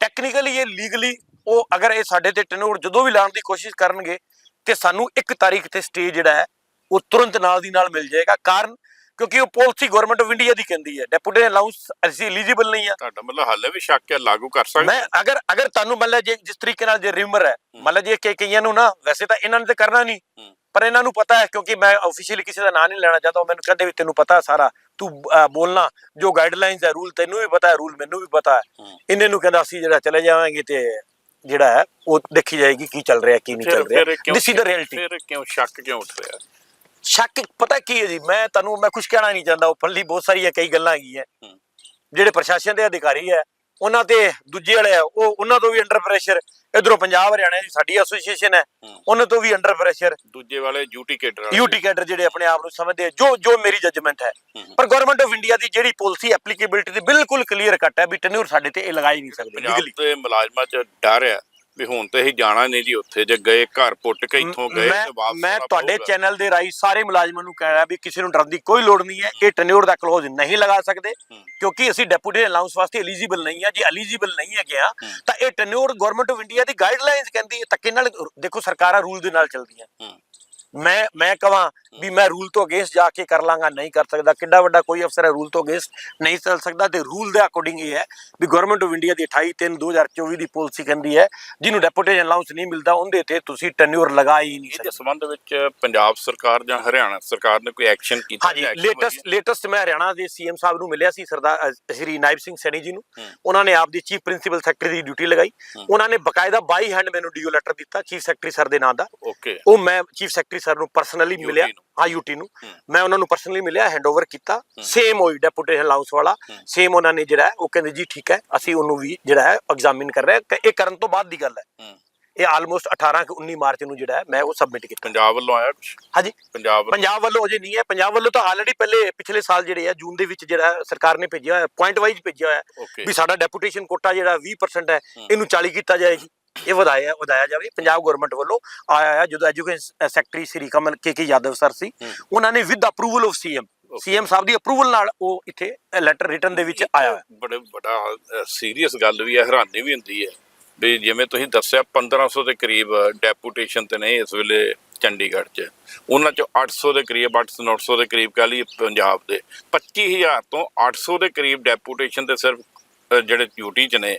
ਟੈਕਨੀਕਲੀ ਇਹ ਲੀਗਲੀ ਉਹ ਅਗਰ ਇਹ ਸਾਡੇ ਤੇ ਟੈਨੋਰ ਜਦੋਂ ਵੀ ਲਾਉਣ ਦੀ ਕੋਸ਼ਿਸ਼ ਕਰਨਗੇ ਤੇ ਸਾਨੂੰ ਇੱਕ ਤਾਰੀਖ ਤੇ ਸਟੇ ਜਿਹੜਾ ਹੈ ਉਹ ਤੁਰੰਤ ਨਾਲ ਦੀ ਨਾਲ ਮਿਲ ਜਾਏਗਾ। ਕਾਰਨ ਕਿਉਂਕਿ ਉਹ ਪਾਲਿਸੀ ਗਵਰਨਮੈਂਟ ਆਫ ਇੰਡੀਆ ਦੀ ਕਹਿੰਦੀ ਹੈ। ਡੈਪੂਟੇਸ਼ਨ ਅਲਾਉਂਸ ਅਸੀਂ ਐਲੀਜੀਬਲ ਨਹੀਂ ਆ। ਤੁਹਾਡਾ ਮਤਲਬ ਹਾਲੇ ਵੀ ਸ਼ੱਕ ਹੈ ਲਾਗੂ ਕਰ ਸਕਦੇ ਮੈਂ ਅਗਰ ਅਗਰ ਤੁਹਾਨੂੰ ਮੰਨ ਲਾ ਜੇ ਜਿਸ ਤਰੀਕੇ ਨਾਲ ਜੇ ਰਿਮਰ ਹੈ ਮੰਨ ਲਾ ਜੇ ਕਿ ਕਈਆਂ ਨੂੰ ਨਾ ਵੈਸੇ ਤਾਂ ਇਹਨਾਂ ਨੇ ਤਾਂ ਕਰਨਾ ਨਹੀਂ। ਪਰ ਇਹਨਾਂ ਨੂੰ ਪਤਾ ਹੈ ਕਿਉਂਕਿ ਮੈਂ ਆਫੀਸ਼ੀਅਲੀ ਕਿਸੇ ਦਾ ਨਾਂ ਨਹੀਂ ਲੈਣਾ ਚਾਹਤਾ ਮੈਨੂੰ ਕਹਿੰਦੇ ਵੀ ਤੈਨੂੰ ਪਤਾ ਸਾਰਾ ਤੂੰ ਬੋਲਣਾ ਜੋ ਗਾਈਡਲਾਈਨਸ ਹੈ ਰੂਲ ਤੈਨੂੰ ਵੀ ਪਤਾ ਹੈ ਰੂਲ ਮੈਨੂੰ ਵੀ ਪਤਾ ਹੈ। ਇਹਨਾਂ ਨੂੰ ਕਹਿੰਦਾ ਅਸੀਂ ਜਿਹੜਾ ਚਲੇ ਜਾਵਾਂਗੇ ਤੇ ਜਿਹੜਾ ਹੈ ਉਹ ਦੇਖੀ ਜਾਏਗੀ ਕੀ ਚੱਲ ਰਿਹਾ ਕੀ ਨਹੀਂ ਚੱਲ ਰਿਹਾ। ਦਿਸ ਇਜ਼ ਦ ਰਿਐਲਿਟੀ ਫਿਰ ਕਿਉਂ ਸ਼ੱਕ ਕਿਉਂ ਉੱਠ ਰਿਹਾ? ਸ਼ੱਕ ਪਤਾ ਕੀ ਹੈ ਜੀ ਮੈਂ ਤੁਹਾਨੂੰ ਮੈਂ ਕੁਝ ਕਹਿਣਾ ਨਹੀਂ ਚਾਹੁੰਦਾ ਓਪਨਲੀ ਬਹੁਤ ਸਾਰੀਆਂ ਕਈ ਗੱਲਾਂ ਹੈਗੀਆਂ ਹੂੰ। ਜਿਹੜੇ ਪ੍ਰਸ਼ਾਸਨ ਦੇ ਅਧਿਕਾਰੀ ਹੈ ਉਹਨਾਂ ਤੇ ਦੂਜੇ ਵਾਲੇ ਆ ਉਹ ਉਹਨਾਂ ਤੋਂ ਵੀ ਅੰਡਰ ਪ੍ਰੈਸ਼ਰ ਇਧਰੋਂ ਪੰਜਾਬ ਹਰਿਆਣਾ ਦੀ ਸਾਡੀ ਐਸੋਸੀਏਸ਼ਨ ਹੈ ਹੂੰ। ਉਹਨਾਂ ਤੋਂ ਵੀ ਅੰਡਰ ਪ੍ਰੈਸ਼ਰ ਦੂਜੇ ਵਾਲੇ ਡਿਊਟੀ ਕੇਡਰ ਯੂਟੀ ਕੈਡਰ ਜਿਹੜੇ ਆਪਣੇ ਆਪ ਨੂੰ ਸਮਝਦੇ ਆ, ਜੋ ਜੋ ਮੇਰੀ ਜੱਜਮੈਂਟ ਹੈ ਹੂੰ। ਪਰ ਗਵਰਨਮੈਂਟ ਆਫ ਇੰਡੀਆ ਦੀ ਜਿਹੜੀ ਪਾਲਿਸੀ ਐਪਲੀਕੇਬਿਲਿਟੀ ਦੀ ਬਿਲਕੁਲ ਕਲੀਅਰ ਕੱਟ ਹੈ ਵੀ ਟੈਨਿਓਰ ਸਾਡੇ ਤੇ ਇਹ ਲਗਾ ਹੀ ਨਹੀਂ ਸਕਦੇ ਲੀਗਲੀ ਦੇ ਮੁਲਾਜ਼ਮਾਂ 'ਚ ਡਰ ਆ ਵੀ ਹੁਣ ਤੇ ਅਸੀਂ ਜਾਣਾ ਨਹੀਂ ਜੀ ਉੱਥੇ ਜੇ ਗਏ ਘਰ ਪੁੱਟ ਕੇ ਇੱਥੋਂ ਗਏ ਮੈਂ ਤੇ ਵਾਪਸ ਮੈਂ ਆਉਣਾ ਤੁਹਾਡੇ ਪਊਗਾ। ਚੈਨਲ ਦੇ ਰਾਹੀਂ ਸਾਰੇ ਮੁਲਾਜ਼ਮਾਂ ਨੂੰ ਕਹਿ ਰਿਹਾ ਵੀ ਕਿਸੇ ਨੂੰ ਡਰਨ ਦੀ ਕੋਈ ਲੋੜ ਨਹੀਂ ਹੈ ਇਹ ਟੈਨਿਓਰ ਦਾ ਕਲੋਜ਼ ਨਹੀਂ ਲਗਾ ਸਕਦੇ ਹੂੰ। ਕਿਉਂਕਿ ਅਸੀਂ ਡੈਪੂਟੀ ਅਲਾਉਂਸ ਵਾਸਤੇ ਐਲੀਜੀਬਲ ਨਹੀਂ ਆ ਜੇ ਐਲੀਜੀਬਲ ਨਹੀਂ ਹੈਗੇ ਆ ਹੂੰ। ਤਾਂ ਇਹ ਟੈਨਿਓਰ ਗਵਰਨਮੈਂਟ ਆਫ ਇੰਡੀਆ ਦੀ ਗਾਈਡਲਾਈਨਸ ਕਹਿੰਦੀ ਹੈ ਨਾਲ ਦੇਖੋ ਸਰਕਾਰਾਂ ਰੂਲ ਦੇ ਨਾਲ ਚੱਲਦੀਆਂ ਹੂੰ। ਮੈਂ ਮੈਂ ਕਹਾਂ ਵੀ ਮੈਂ ਰੂਲ ਤੋਂ ਅਗੇਂਸਟ ਜਾ ਕੇ ਕਰ ਲਾਂਗਾ ਨਹੀਂ ਕਰ ਸਕਦਾ। ਕਿੱਡਾ ਵੱਡਾ ਕੋਈ ਅਫਸਰ ਹੈ ਰੂਲ ਤੋਂ ਅਗੇਂਸਟ ਨਹੀਂ ਚੱਲ ਸਕਦਾ ਤੇ ਰੂਲ ਦੇ ਅਕੋਰਡਿੰਗ ਇਹ ਹੈ ਵੀ ਗਵਰਨਮੈਂਟ ਆਫ ਇੰਡੀਆ ਦੀ 28 3 2024 ਦੀ ਪਾਲਿਸੀ ਕਹਿੰਦੀ ਹੈ ਜਿਹਨੂੰ ਡੈਪੂਟੇਸ਼ਨ ਅਲਾਉਂਸ ਨਹੀਂ ਮਿਲਦਾ ਉਹਦੇ ਤੇ ਤੁਸੀਂ ਟੈਨਿਓਰ ਲਗਾ ਹੀ ਨਹੀਂ ਸਕਦੇ। ਸੰਬੰਧ ਵਿੱਚ ਪੰਜਾਬ ਸਰਕਾਰ ਜਾਂ ਹਰਿਆਣਾ ਸਰਕਾਰ ਨੇ ਕੋਈ ਐਕਸ਼ਨ ਕੀਤਾ ਹਾਂਜੀ ਲੇਟੈਸਟ ਲੇਟੈਸਟ ਮੈਂ ਹਰਿਆਣਾ ਦੇ ਸੀਐਮ ਸਾਹਿਬ ਨੂੰ ਮਿਲਿਆ ਸੀ ਸਰਦਾਰ ਸ਼੍ਰੀ ਨਾਇਬ ਸਿੰਘ ਸੈਣੀ ਜੀ ਨੂੰ। ਉਹਨਾਂ ਨੇ ਆਪਦੀ ਚੀਫ ਪ੍ਰਿੰਸੀਪਲ ਸੈਕਟਰੀ ਦੀ ਡਿਊਟੀ ਲਗਾਈ। ਉਹਨਾਂ ਨੇ ਬਕਾਇਦਾ ਬਾਈ ਹੈਂਡ ਮੈਨੂੰ ਡੀਓ ਲੈਟਰ ਦਿੱਤਾ ਚੀਫ ਸੈਕਟਰੀ ਸਰ ਦੇ ਨਾਂ ਦਾ। ਓਕੇ ਉਹ ਮੈਂ ਚੀਫ ਸੈਕਟਰੀ ਸਰ ਨੂੰ ਪਰਸਨਲੀ ਮਿਲਿਆ। ਹਾਂ ਯੂਟੀ ਨੂੰ। ਮੈਂ ਉਹਨਾਂ ਨੂੰ ਪਰਸਨਲੀ ਮਿਲਿਆ ਹੈਂਡਓਵਰ ਕੀਤਾ। ਸੇਮ ਹੋਈ ਡੈਪੂਟੇਸ਼ਨ ਅਲਾਉਂਸ ਵਾਲਾ। ਸੇਮ ਉਹਨਾਂ ਨੇ ਜਿਹੜਾ ਉਹ ਕਹਿੰਦੇ ਜੀ ਠੀਕ ਹੈ ਅਸੀਂ ਉਹਨੂੰ ਵੀ ਜਿਹੜਾ ਹੈ ਐਗਜ਼ਾਮਿਨ ਕਰ ਰਹੇ ਇਹ ਕਰਨ ਤੋਂ ਬਾਅਦ ਦੀ ਗੱਲ ਹੈ। ਇਹ ਆਲਮੋਸਟ 18 ਕਿ 19 ਮਾਰਚ ਨੂੰ ਜਿਹੜਾ ਮੈਂ ਉਹ ਸਬਮਿਟ ਕੀਤਾ ਪੰਜਾਬ ਵੱਲੋਂ ਆਇਆ ਕੁਛ ਹਾਂਜੀ ਪੰਜਾਬ? ਪੰਜਾਬ ਵੱਲੋਂ ਅਜੇ ਨਹੀਂ ਹੈ ਪੰਜਾਬ ਵੱਲੋਂ ਤਾਂ ਆਲਰੇਡੀ ਪਹਿਲੇ ਪਿਛਲੇ ਸਾਲ ਜਿਹੜੇ ਆ ਜੂਨ ਦੇ ਵਿੱਚ ਜਿਹੜਾ ਸਰਕਾਰ ਨੇ ਭੇਜਿਆ ਹੋਇਆ ਪੁਆਇੰਟ ਵਾਈਜ਼ ਭੇਜਿਆ ਹੋਇਆ ਵੀ ਸਾਡਾ ਡੈਪੂਟੇਸ਼ਨ ਕੋਟਾ ਜਿਹੜਾ 20% ਹੈ ਹੂੰ। ਇਹਨੂੰ 40 ਕੀਤਾ ਜਾਏ ਜੀ ਇਹ ਵਧਾਇਆ ਵਧਾਇਆ ਜਾਵੇ। ਪੰਜਾਬ ਗਵਰਨਮੈਂਟ ਵੱਲੋਂ ਆਇਆ ਹੈ ਜਦੋਂ education secretary Shri Kamal K K Yadav sir ਸੀ। ਉਹਨਾਂ ਨੇ with approval of CM CM ਸਾਹਿਬ ਦੀ ਅਪਰੂਵਲ ਨਾਲ ਉਹ ਇੱਥੇ ਲੈਟਰ ਰਿਟਨ ਦੇ ਵਿੱਚ ਆਇਆ ਬੜੇ ਬੜਾ ਸੀਰੀਅਸ ਗੱਲ ਵੀ ਹੈ ਹੈਰਾਨੀ ਵੀ ਹੁੰਦੀ ਹੈ। ਵੀ ਜਿਵੇਂ ਤੁਸੀਂ ਦੱਸਿਆ 1500 ਦੇ ਕਰੀਬ ਡੈਪੂਟੇਸ਼ਨ ਤੇ ਨੇ ਇਸ ਵੇਲੇ ਚੰਡੀਗੜ੍ਹ 'ਚ। ਉਹਨਾਂ 'ਚੋਂ 800 ਦੇ ਕਰੀਬ 800 900 ਦੇ ਕਰੀਬ ਕਹ ਲਈ ਪੰਜਾਬ ਦੇ। 25000 ਤੋਂ 800 ਦੇ ਕਰੀਬ ਡੈਪੂਟੇਸ਼ਨ ਤੇ ਸਿਰਫ ਜਿਹੜੇ ਡਿਊਟੀ 'ਚ ਨੇ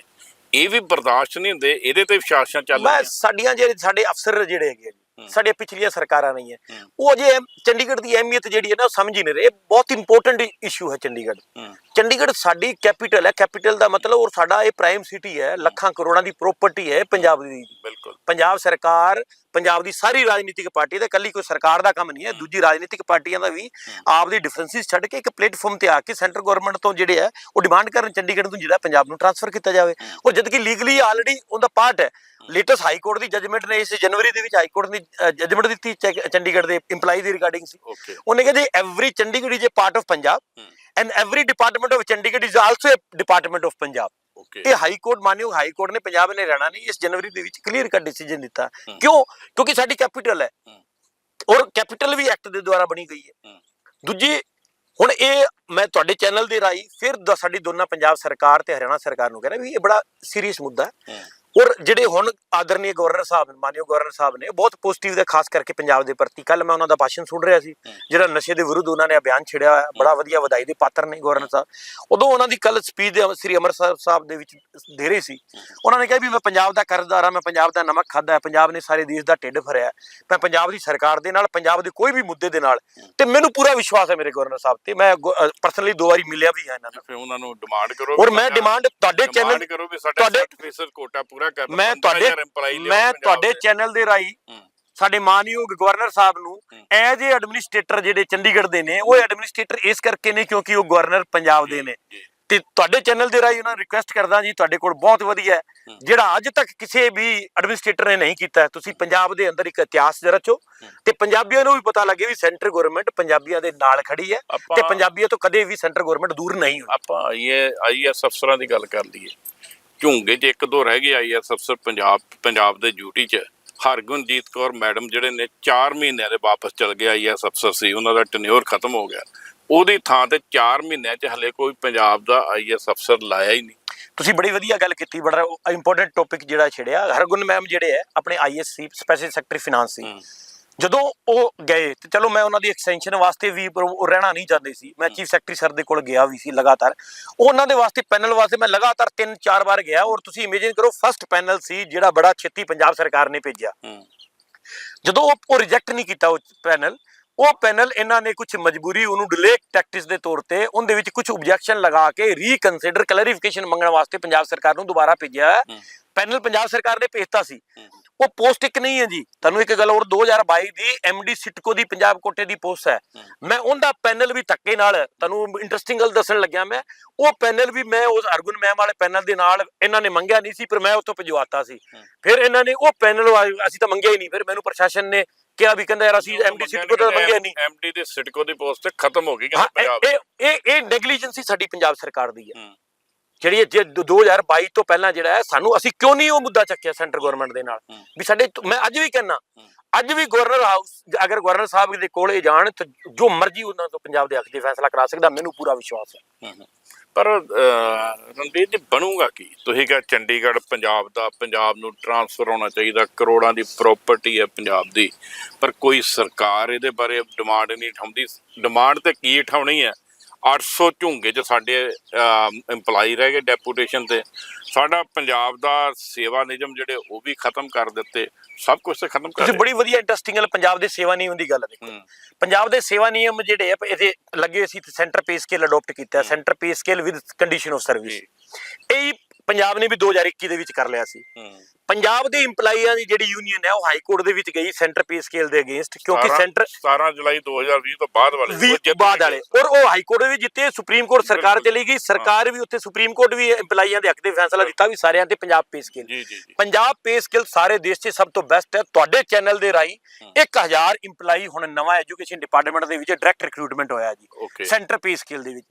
ਇਹ ਵੀ ਬਰਦਾਸ਼ਤ ਨਹੀਂ ਹੁੰਦੇ ਇਹਦੇ ਤੇ ਵਿਸ਼ਾਸਾਂ ਚੱਲ ਮੈਂ ਰਹੀਆਂ ਸਾਡੀਆਂ ਜਿਹੜੇ ਸਾਡੇ ਅਫਸਰ ਜਿਹੜੇ ਹੈਗੇ। ਸਾਡੇ ਪਿਛਲੀਆਂ ਸਰਕਾਰਾਂ ਨਹੀਂ ਹੈ। ਉਹ ਅਜੇ ਚੰਡੀਗੜ੍ਹ ਦੀ ਅਹਿਮੀਅਤ ਜਿਹੜੀ ਹੈ ਨਾ ਉਹ ਸਮਝ ਹੀ ਨਹੀਂ ਰਹੇ। ਇਹ ਬਹੁਤ ਇੰਪੋਰਟੈਂਟ ਇਸ਼ੂ ਹੈ ਚੰਡੀਗੜ੍ਹ। ਚੰਡੀਗੜ੍ਹ ਸਾਡੀ ਕੈਪੀਟਲ ਹੈ। ਕੈਪੀਟਲ ਦਾ ਮਤਲਬ ਔਰ ਸਾਡਾ ਇਹ ਪ੍ਰਾਈਮ ਸਿਟੀ ਹੈ। ਲੱਖਾਂ ਕਰੋੜਾਂ ਦੀ ਪ੍ਰਾਪਰਟੀ ਹੈ ਪੰਜਾਬ ਦੀ। ਬਿਲਕੁਲ। ਪੰਜਾਬ ਸਰਕਾਰ ਪੰਜਾਬ ਦੀ ਸਾਰੀ ਰਾਜਨੀਤਿਕ ਪਾਰਟੀ ਦਾ ਕੱਲੀ ਕੋਈ ਸਰਕਾਰ ਦਾ ਕੰਮ ਨਹੀਂ ਹੈ। ਦੂਜੀ ਰਾਜਨੀਤਿਕ ਪਾਰਟੀਆਂ ਦਾ ਵੀ ਆਪ ਦੀ ਡਿਫਰੈਂਸਿਸ ਛੱਡ ਕੇ ਇੱਕ ਪਲੇਟਫਾਰਮ ਤੇ ਆ ਕੇ ਸੈਂਟਰ ਗਵਰਨਮੈਂਟ ਤੋਂ ਜਿਹੜੇ ਹੈ ਉਹ ਡਿਮਾਂਡ ਕਰਨ ਚੰਡੀਗੜ੍ਹ ਤੋਂ ਜਿਹੜਾ ਪੰਜਾਬ ਨੂੰ ਟ੍ਰਾਂਸਫਰ ਕੀਤਾ ਜਾਵੇ। ਔਰ ਜਦ ਕਿ ਲੀਗਲੀ ਆਲਰੇਡੀ ਉਹਦਾ ਪਾਰਟ ਹੈ। ਲੇਟੈਸਟ ਹਾਈ ਕੋਰਟ ਦੀ ਜਜਮੈਂਟ ਨੇ ਇਸ ਜਨਵਰੀ ਦੇ ਵਿੱਚ ਹਾਈ ਕੋਰਟ ਨੇ ਜਜਮੈਂਟ ਦਿੱਤੀ ਚੰਡੀਗੜ੍ਹ ਦੇ EMPLOYEE ਦੀ ਰਿਗਾਰਡਿੰਗ ਸੀ ਉਹਨੇ ਕਿਹਾ ਜੀ every Chandigarh is a part of Punjab. And every department of Chandigarh is also a department of Punjab ਇਹ ਹਾਈ ਕੋਰਟ ਮਾਨਯੋਗ ਹਾਈ ਕੋਰਟ ਨੇ ਪੰਜਾਬ ਨੇ ਹਰਿਆਣਾ ਨੇ ਇਸ ਜਨਵਰੀ ਦੇ ਵਿੱਚ ਕਲੀਅਰ ਕੱਟ ਡਿਸੀਜਨ ਦਿੱਤਾ। ਕਿਉਂ ਕਿਉਂਕਿ ਸਾਡੀ ਕੈਪੀਟਲ ਹੈ। ਔਰ ਕੈਪੀਟਲ ਵੀ ਐਕਟ ਦੇ ਦੁਆਰਾ ਬਣੀ ਗਈ ਹੈ। ਦੂਜੀ ਹੁਣ ਇਹ ਮੈਂ ਤੁਹਾਡੇ ਚੈਨਲ ਦੇ ਰਾਹੀਂ ਫਿਰ ਸਾਡੀ ਦੋਨਾਂ ਪੰਜਾਬ ਸਰਕਾਰ ਤੇ ਹਰਿਆਣਾ ਸਰਕਾਰ ਨੂੰ ਕਹਿ ਰਿਹਾ ਵੀ ਇਹ ਬੜਾ ਸੀਰੀਅਸ ਮੁੱਦਾ ਹੂੰ। ਔਰ ਜਿਹੜੇ ਹੁਣ ਆਦਰਨੀय ਗਵਰਨਰ ਸਾਹਿਬ ਮਾਨਯੋਗ ਗਵਰਨਰ ਸਾਹਿਬ ਨੇ ਬਹੁਤ ਪੋਜ਼ਿਟਿਵ ਦੇ ਖਾਸ ਕਰਕੇ ਪੰਜਾਬ ਦੇ ਪ੍ਰਤੀ ਕੱਲ ਮੈਂ ਉਹਨਾਂ ਦਾ ਭਾਸ਼ਣ ਸੁਣ ਰਿਹਾ ਸੀ। ਜਿਹੜਾ ਨਸ਼ੇ ਦੇ ਵਿਰੁੱਧ ਉਹਨਾਂ ਨੇ ਅਭਿਆਨ ਛੇੜਿਆ ਹੋਇਆ ਬੜਾ ਵਧੀਆ ਵਧਾਈ ਦੇ ਪਾਤਰ ਨੇ ਗਵਰਨਰ ਸਾਹਿਬ। ਉਦੋਂ ਉਹਨਾਂ ਦੀ ਕੱਲ ਸਪੀਚ ਦੇ ਸ੍ਰੀ ਅੰਮ੍ਰਿਤਸਰ ਸਾਹਿਬ ਦੇ ਵਿੱਚ ਦੇ ਰਹੇ ਸੀ ਉਹਨਾਂ ਨੇ ਕਿਹਾ ਵੀ ਮੈਂ ਪੰਜਾਬ ਦਾ ਕਰਜ਼ਦਾਰ ਹਾਂ ਮੈਂ ਪੰਜਾਬ ਦਾ ਨਮਕ ਖਾਦਾ ਹੈ ਪੰਜਾਬ ਨੇ ਸਾਰੇ ਦੇਸ਼ ਦਾ ਢਿੱਡ ਭਰਿਆ। ਮੈਂ ਪੰਜਾਬ ਦੀ ਸਰਕਾਰ ਦੇ ਨਾਲ ਪੰਜਾਬ ਦੇ ਕੋਈ ਵੀ ਮੁੱਦੇ ਦੇ ਨਾਲ ਤੇ ਮੈਨੂੰ ਪੂਰਾ ਵਿਸ਼ਵਾਸ ਹੈ ਮੇਰੇ ਗਵਰਨਰ ਸਾਹਿਬ ਤੇ ਮੈਂ ਪਰਸਨਲੀ ਦੋ ਵਾਰੀ ਮਿਲਿਆ ਵੀ ਹਾਂ ਇਹਨਾਂ ਨੂੰ ਫਿਰ ਉਹਨਾਂ ਨੂੰ ਡਿਮਾਂਡ ਕਰੋ ਔਰ ਮੈਂ ਡਿਮਾਂਡ ਤੁਹਾਡੇ ਚੈਨਲ ਕਰੋ ਵੀ ਸਾਡਾ 60% ਕੋਟਾ ਪੂਰਾ ਕਰਨਾ ਮੈਂ 15,000 ਤੁਹਾਡੇ ਮੈਂ ਤੁਹਾਡੇ। ਚੈਨਲ ਦੇ ਹੂੰ। ਸਾਡੇ ਮਾਨਯੋਗ ਗਵਰਨਰ ਸਾਹਿਬ ਨੂੰ। ਐਜ ਏ ਐਡਮਿਨਿਸਟ੍ਰੇਟਰ ਜਿਹੜੇ ਚੰਡੀਗੜ੍ਹ ਦੇ ਨੇ ਉਹ ਐਡਮਿਨਿਸਟ੍ਰੇਟਰ ਇਸ ਕਰਕੇ ਨੇ ਕਿਉਂਕਿ ਉਹ ਗਵਰਨਰ ਪੰਜਾਬ ਦੇ ਨੇ। ਤੇ ਤੁਹਾਡੇ ਚੈਨਲ ਦੇ ਰਾਹੀਂ ਉਹਨਾਂ ਨੂੰ ਰਿਕੁਐਸਟ ਕਰਦਾ ਜੀ ਤੁਹਾਡੇ ਕੋਲ ਬਹੁਤ ਵਧੀਆ। ਜਿਹੜਾ ਅੱਜ ਤੱਕ ਕਿਸੇ ਵੀ ਐਡਮਿਨਿਸਟ੍ਰੇਟਰ ਨੇ ਨਹੀਂ ਕੀਤਾ। ਤੁਸੀਂ ਪੰਜਾਬ ਦੇ ਅੰਦਰ ਇੱਕ ਇਤਿਹਾਸ ਰਚੋ। ਤੇ ਪੰਜਾਬੀਆਂ ਨੂੰ ਵੀ ਪਤਾ ਲੱਗੇ ਵੀ ਸੈਂਟਰ ਗਵਰਨਮੈਂਟ ਪੰਜਾਬੀਆਂ ਦੇ ਨਾਲ ਖੜੀ ਹੈ ਤੇ ਪੰਜਾਬੀਆਂ ਤੋਂ ਕਦੇ ਵੀ ਸੈਂਟਰ ਗਵਰਨਮੈਂਟ ਦੂਰ ਨਹੀਂ ਹੋਈ ਆਪਾਂ ਆਈਏ ਆਈਐਸ ਅਫਸਰਾਂ ਦੀ ਗੱਲ ਕਰ ਲਈਏ ਝੁੰਗੇ 'ਚ ਇੱਕ ਦੋ ਰਹਿ ਗਏ ਆਈਐਸ ਅਫਸਰ ਪੰਜਾਬ ਪੰਜਾਬ ਦੇ ਡਿਊਟੀ 'ਚ। ਹਰਗੁਣਜੀਤ ਕੌਰ ਮੈਡਮ ਜਿਹੜੇ ਨੇ 4 ਮਹੀਨਿਆਂ ਦੇ ਵਾਪਸ ਚਲ ਗਏ ਆਈਐਸ ਅਫਸਰ ਸੀ। ਉਹਨਾਂ ਦਾ ਟੈਨਿਓਰ ਖਤਮ ਹੋ ਗਿਆ। ਉਹਦੀ ਥਾਂ ਤੇ 4 ਮਹੀਨਿਆਂ 'ਚ ਹਲੇ ਕੋਈ ਪੰਜਾਬ ਦਾ ਆਈਐਸ ਅਫਸਰ ਲਾਇਆ ਹੀ ਨਹੀਂ। ਤੁਸੀਂ ਬੜੀ ਵਧੀਆ ਗੱਲ ਕੀਤੀ ਬੜਾ ਇੰਪੋਰਟੈਂਟ ਟੌਪਿਕ ਜਿਹੜਾ ਛੇੜਿਆ। ਹਰਗੁਣ ਮੈਮ ਜਿਹੜੇ ਹੈ ਆਪਣੇ ਆਈਐਸਸੀ ਸਪੈਸ਼ਲ ਸੈਕਟਰੀ ਫਾਈਨਾਂਸ ਸੀ। ਜਦੋਂ ਉਹ ਗਏ ਤੇ ਚਲੋ ਮੈਂ ਉਹਨਾਂ ਦੀ ਐਕਸਟੈਂਸ਼ਨ ਵਾਸਤੇ ਵੀ ਰਹਿਣਾ ਨਹੀਂ ਚਾਹੁੰਦੇ ਸੀ ਮੈਂ ਚੀਫ ਸੈਕਟਰੀ ਸਰ ਦੇ ਕੋਲ ਗਿਆ ਵੀ ਸੀ ਲਗਾਤਾਰ ਉਹਨਾਂ ਦੇ ਵਾਸਤੇ ਪੈਨਲ ਵਾਸਤੇ ਮੈਂ ਲਗਾਤਾਰ 3-4 ਵਾਰ ਗਿਆ ਔਰ ਤੁਸੀਂ ਇਮੇਜਿਨ ਕਰੋ ਫਸਟ ਪੈਨਲ ਸੀ ਜਿਹੜਾ ਬੜਾ ਛੇਤੀ ਪੰਜਾਬ ਸਰਕਾਰ ਨੇ ਭੇਜਿਆ। ਜਦੋਂ ਉਹ- ਉਹ ਰਿਜੈਕਟ ਨਹੀਂ ਕੀਤਾ ਉਹ ਪੈਨਲ ਉਹ ਪੈਨਲ ਇਹਨਾਂ ਨੇ ਕੁਝ ਮਜਬੂਰੀ ਉਹਨੂੰ ਡਿਲੇ ਟੈਕਟਿਸ ਦੇ ਤੌਰ ਤੇ ਉਹਦੇ ਵਿੱਚ ਕੁਝ ਆਬਜੈਕਸ਼ਨ ਲਗਾ ਕੇ ਰੀਕਨਸੀਡਰ ਕਲੈਰੀਫਿਕੇਸ਼ਨ ਮੰਗਣ ਵਾਸਤੇ ਪੰਜਾਬ ਸਰਕਾਰ ਨੂੰ ਦੁਬਾਰਾ ਭੇਜਿਆ। ਪੈਨਲ ਪੰਜਾਬ ਸਰਕਾਰ ਨੇ ਭੇਜਤਾ ਸੀ। ਉਹ ਪੋਸਟ ਇੱਕ ਨਹੀਂ ਹੈ ਜੀ। ਤੁਹਾਨੂੰ ਇੱਕ ਗੱਲ ਹੋਰ 2022 ਦੀ ਐਮਡੀ ਸਿਟਕੋ ਦੀ ਪੰਜਾਬ ਕੋਟੇ ਦੀ ਪੋਸਟ ਹੈ। ਮੈਂ ਉਹਦਾ ਪੈਨਲ ਵੀ ਧੱਕੇ ਨਾਲ ਤੁਹਾਨੂੰ ਇੰਟਰਸਟਿੰਗ ਗੱਲ ਦੱਸਣ ਲੱਗਿਆ ਮੈਂ। ਉਹ ਪੈਨਲ ਵੀ ਮੈਂ ਉਸ ਅਰਗੁਨ ਮੈਮ ਵਾਲੇ ਪੈਨਲ ਦੇ ਨਾਲ ਇਹਨਾਂ ਨੇ ਮੰਗਿਆ ਨਹੀਂ ਸੀ ਪਰ ਮੈਂ ਉੱਥੋਂ ਭਿਜਵਾਤਾ ਸੀ। ਫਿਰ ਇਹਨਾਂ ਨੇ ਉਹ ਪੈਨਲ ਅਸੀਂ ਤਾਂ ਮੰਗਿਆ ਹੀ ਨਹੀਂ। ਫਿਰ ਮੈਨੂੰ ਪ੍ਰਸ਼ਾਸਨ ਨੇ ਕਿਹਾ ਵੀ ਕਹਿੰਦਾ ਯਾਰ ਅਸੀਂ ਐਮਡੀ ਸਿਟਕੋ ਤਾਂ ਮੰਗਿਆ ਨਹੀਂ। ਐਮਡੀ ਦੇ ਸਿਟਕੋ ਦੀ ਪੋਸਟ ਖਤਮ ਹੋ ਗਈ ਕਹਿੰਦੇ ਪੰਜਾਬ ਇਹ ਇਹ ਇਹ ਨੈਗਲੀਜੈਂਸੀ ਸਾਡੀ ਪੰਜਾਬ ਸਰਕਾਰ ਦੀ ਹੂੰ। ਜਿਹੜੀ ਜੇ 2022 ਤੋਂ ਪਹਿਲਾਂ ਜਿਹੜਾ ਹੈ ਸਾਨੂੰ ਅਸੀਂ ਕਿਉਂ ਨਹੀਂ ਉਹ ਮੁੱਦਾ ਚੱਕਿਆ ਸੈਂਟਰ ਗਵਰਨਮੈਂਟ ਦੇ ਨਾਲ। ਵੀ ਸਾਡੇ ਮੈਂ ਅੱਜ ਵੀ ਕਹਿੰਨਾ। ਅੱਜ ਵੀ ਗਵਰਨਰ ਹਾਊਸ ਅਗਰ ਗਵਰਨਰ ਸਾਹਿਬ ਦੇ ਕੋਲ ਇਹ ਜਾਣ ਤਾਂ ਜੋ ਮਰਜ਼ੀ ਉਹਨਾਂ ਤੋਂ ਪੰਜਾਬ ਦੇ ਹੱਕ ਦੇ ਫੈਸਲਾ ਕਰਾ ਸਕਦਾ ਮੈਨੂੰ ਪੂਰਾ ਵਿਸ਼ਵਾਸ ਹੈ। ਪਰ ਰਣਜੀਤ ਜੀ ਬਣੂਗਾ ਕੀ ਤੁਸੀਂ ਕਿਹਾ ਚੰਡੀਗੜ੍ਹ ਪੰਜਾਬ ਦਾ ਪੰਜਾਬ ਨੂੰ ਟਰਾਂਸਫਰ ਹੋਣਾ ਚਾਹੀਦਾ ਕਰੋੜਾਂ ਦੀ ਪ੍ਰਾਪਰਟੀ ਹੈ ਪੰਜਾਬ ਦੀ ਪਰ ਕੋਈ ਸਰਕਾਰ ਇਹਦੇ ਬਾਰੇ ਡਿਮਾਂਡ ਨਹੀਂ ਉਠਾਉਂਦੀ ਡਿਮਾਂਡ ਤੇ ਕੀ ਉਠਾਉਣੀ ਹੈ 800 ਝੁੰਗੇ ਚ ਸਾਡੇ EMPLOYE ਰਹਿ ਗਏ ਡੈਪੂਟੇਸ਼ਨ ਤੇ। ਸਾਡਾ ਪੰਜਾਬ ਦਾ ਸੇਵਾ ਨਿਯਮ ਜਿਹੜੇ ਉਹ ਵੀ ਖਤਮ ਕਰ ਦਿੱਤੇ। ਸਭ ਕੁਝ ਤੇ ਖਤਮ ਕਰ ਤੁਸੀਂ ਬੜੀ ਵਧੀਆ ਇੰਟਰਸਟਿੰਗ ਗੱਲ ਪੰਜਾਬ ਦੇ ਸੇਵਾ ਨਿਯਮ ਦੀ ਗੱਲ ਦੇਖੋ। ਪੰਜਾਬ ਦੇ ਸੇਵਾ ਨਿਯਮ ਜਿਹੜੇ ਆ ਇਹਦੇ ਲੱਗੇ ਸੀ ਸੈਂਟਰ ਪੇ ਸਕੇਲ ਅਡਾਪਟ ਕੀਤਾ। Centre pay scale with condition of service. ਇਹ ਪੰਜਾਬ ਨੇ ਵੀ 2021 ਦੇ ਵਿੱਚ ਕਰ ਲਿਆ ਸੀ। ਪੰਜਾਬ ਦੇ EMPLOYEਆਂ ਦੀ ਜਿਹੜੀ ਯੂਨੀਅਨ ਹੈ ਉਹ ਹਾਈ ਕੋਰਟ ਦੇ ਵਿੱਚ ਗਈ ਸੈਂਟਰ ਪੇ ਸਕੇਲ ਦੇ ਅਗੇਂਸਟ ਕਿਉਂਕਿ 17 ਸੈਂਟਰ 17 ਜੁਲਾਈ 2020 ਤੋਂ ਬਾਅਦ ਵਾਲੇ ਬਾਅਦ। ਵਾਲੇ। ਔਰ ਉਹ ਹਾਈ ਕੋਰਟ ਵੀ ਜਿੱਤੇ ਸੁਪਰੀਮ ਕੋਰਟ ਸਰਕਾਰ। ਚਲੀ ਗਈ। ਸਰਕਾਰ ਵੀ ਉੱਥੇ ਸੁਪਰੀਮ ਕੋਰਟ ਵੀ EMPLOYEਆਂ ਦੇ ਹੱਕ ਦੇ ਫੈਸਲਾ ਦਿੱਤਾ ਵੀ ਸਾਰਿਆਂ ਤੇ Punjab pay scale Punjab pay scale ਸਾਰੇ ਦੇਸ਼ 'ਚ ਸਭ ਤੋਂ ਬੈਸਟ ਹੈ। ਤੁਹਾਡੇ ਚੈਨਲ ਦੇ ਰਾਹੀਂ 1000 EMPLOYE ਹੁਣ ਨਵਾਂ ਐਜੂਕੇਸ਼ਨ ਡਿਪਾਰਟਮੈਂਟ ਦੇ ਵਿੱਚ ਡਾਇਰੈਕਟ ਰਿਕਰੂਟਮੈਂਟ ਹੋਇਆ ਜੀ। ਸੈਂਟਰ ਪੇ ਸਕੇਲ ਦੇ ਵਿੱਚ।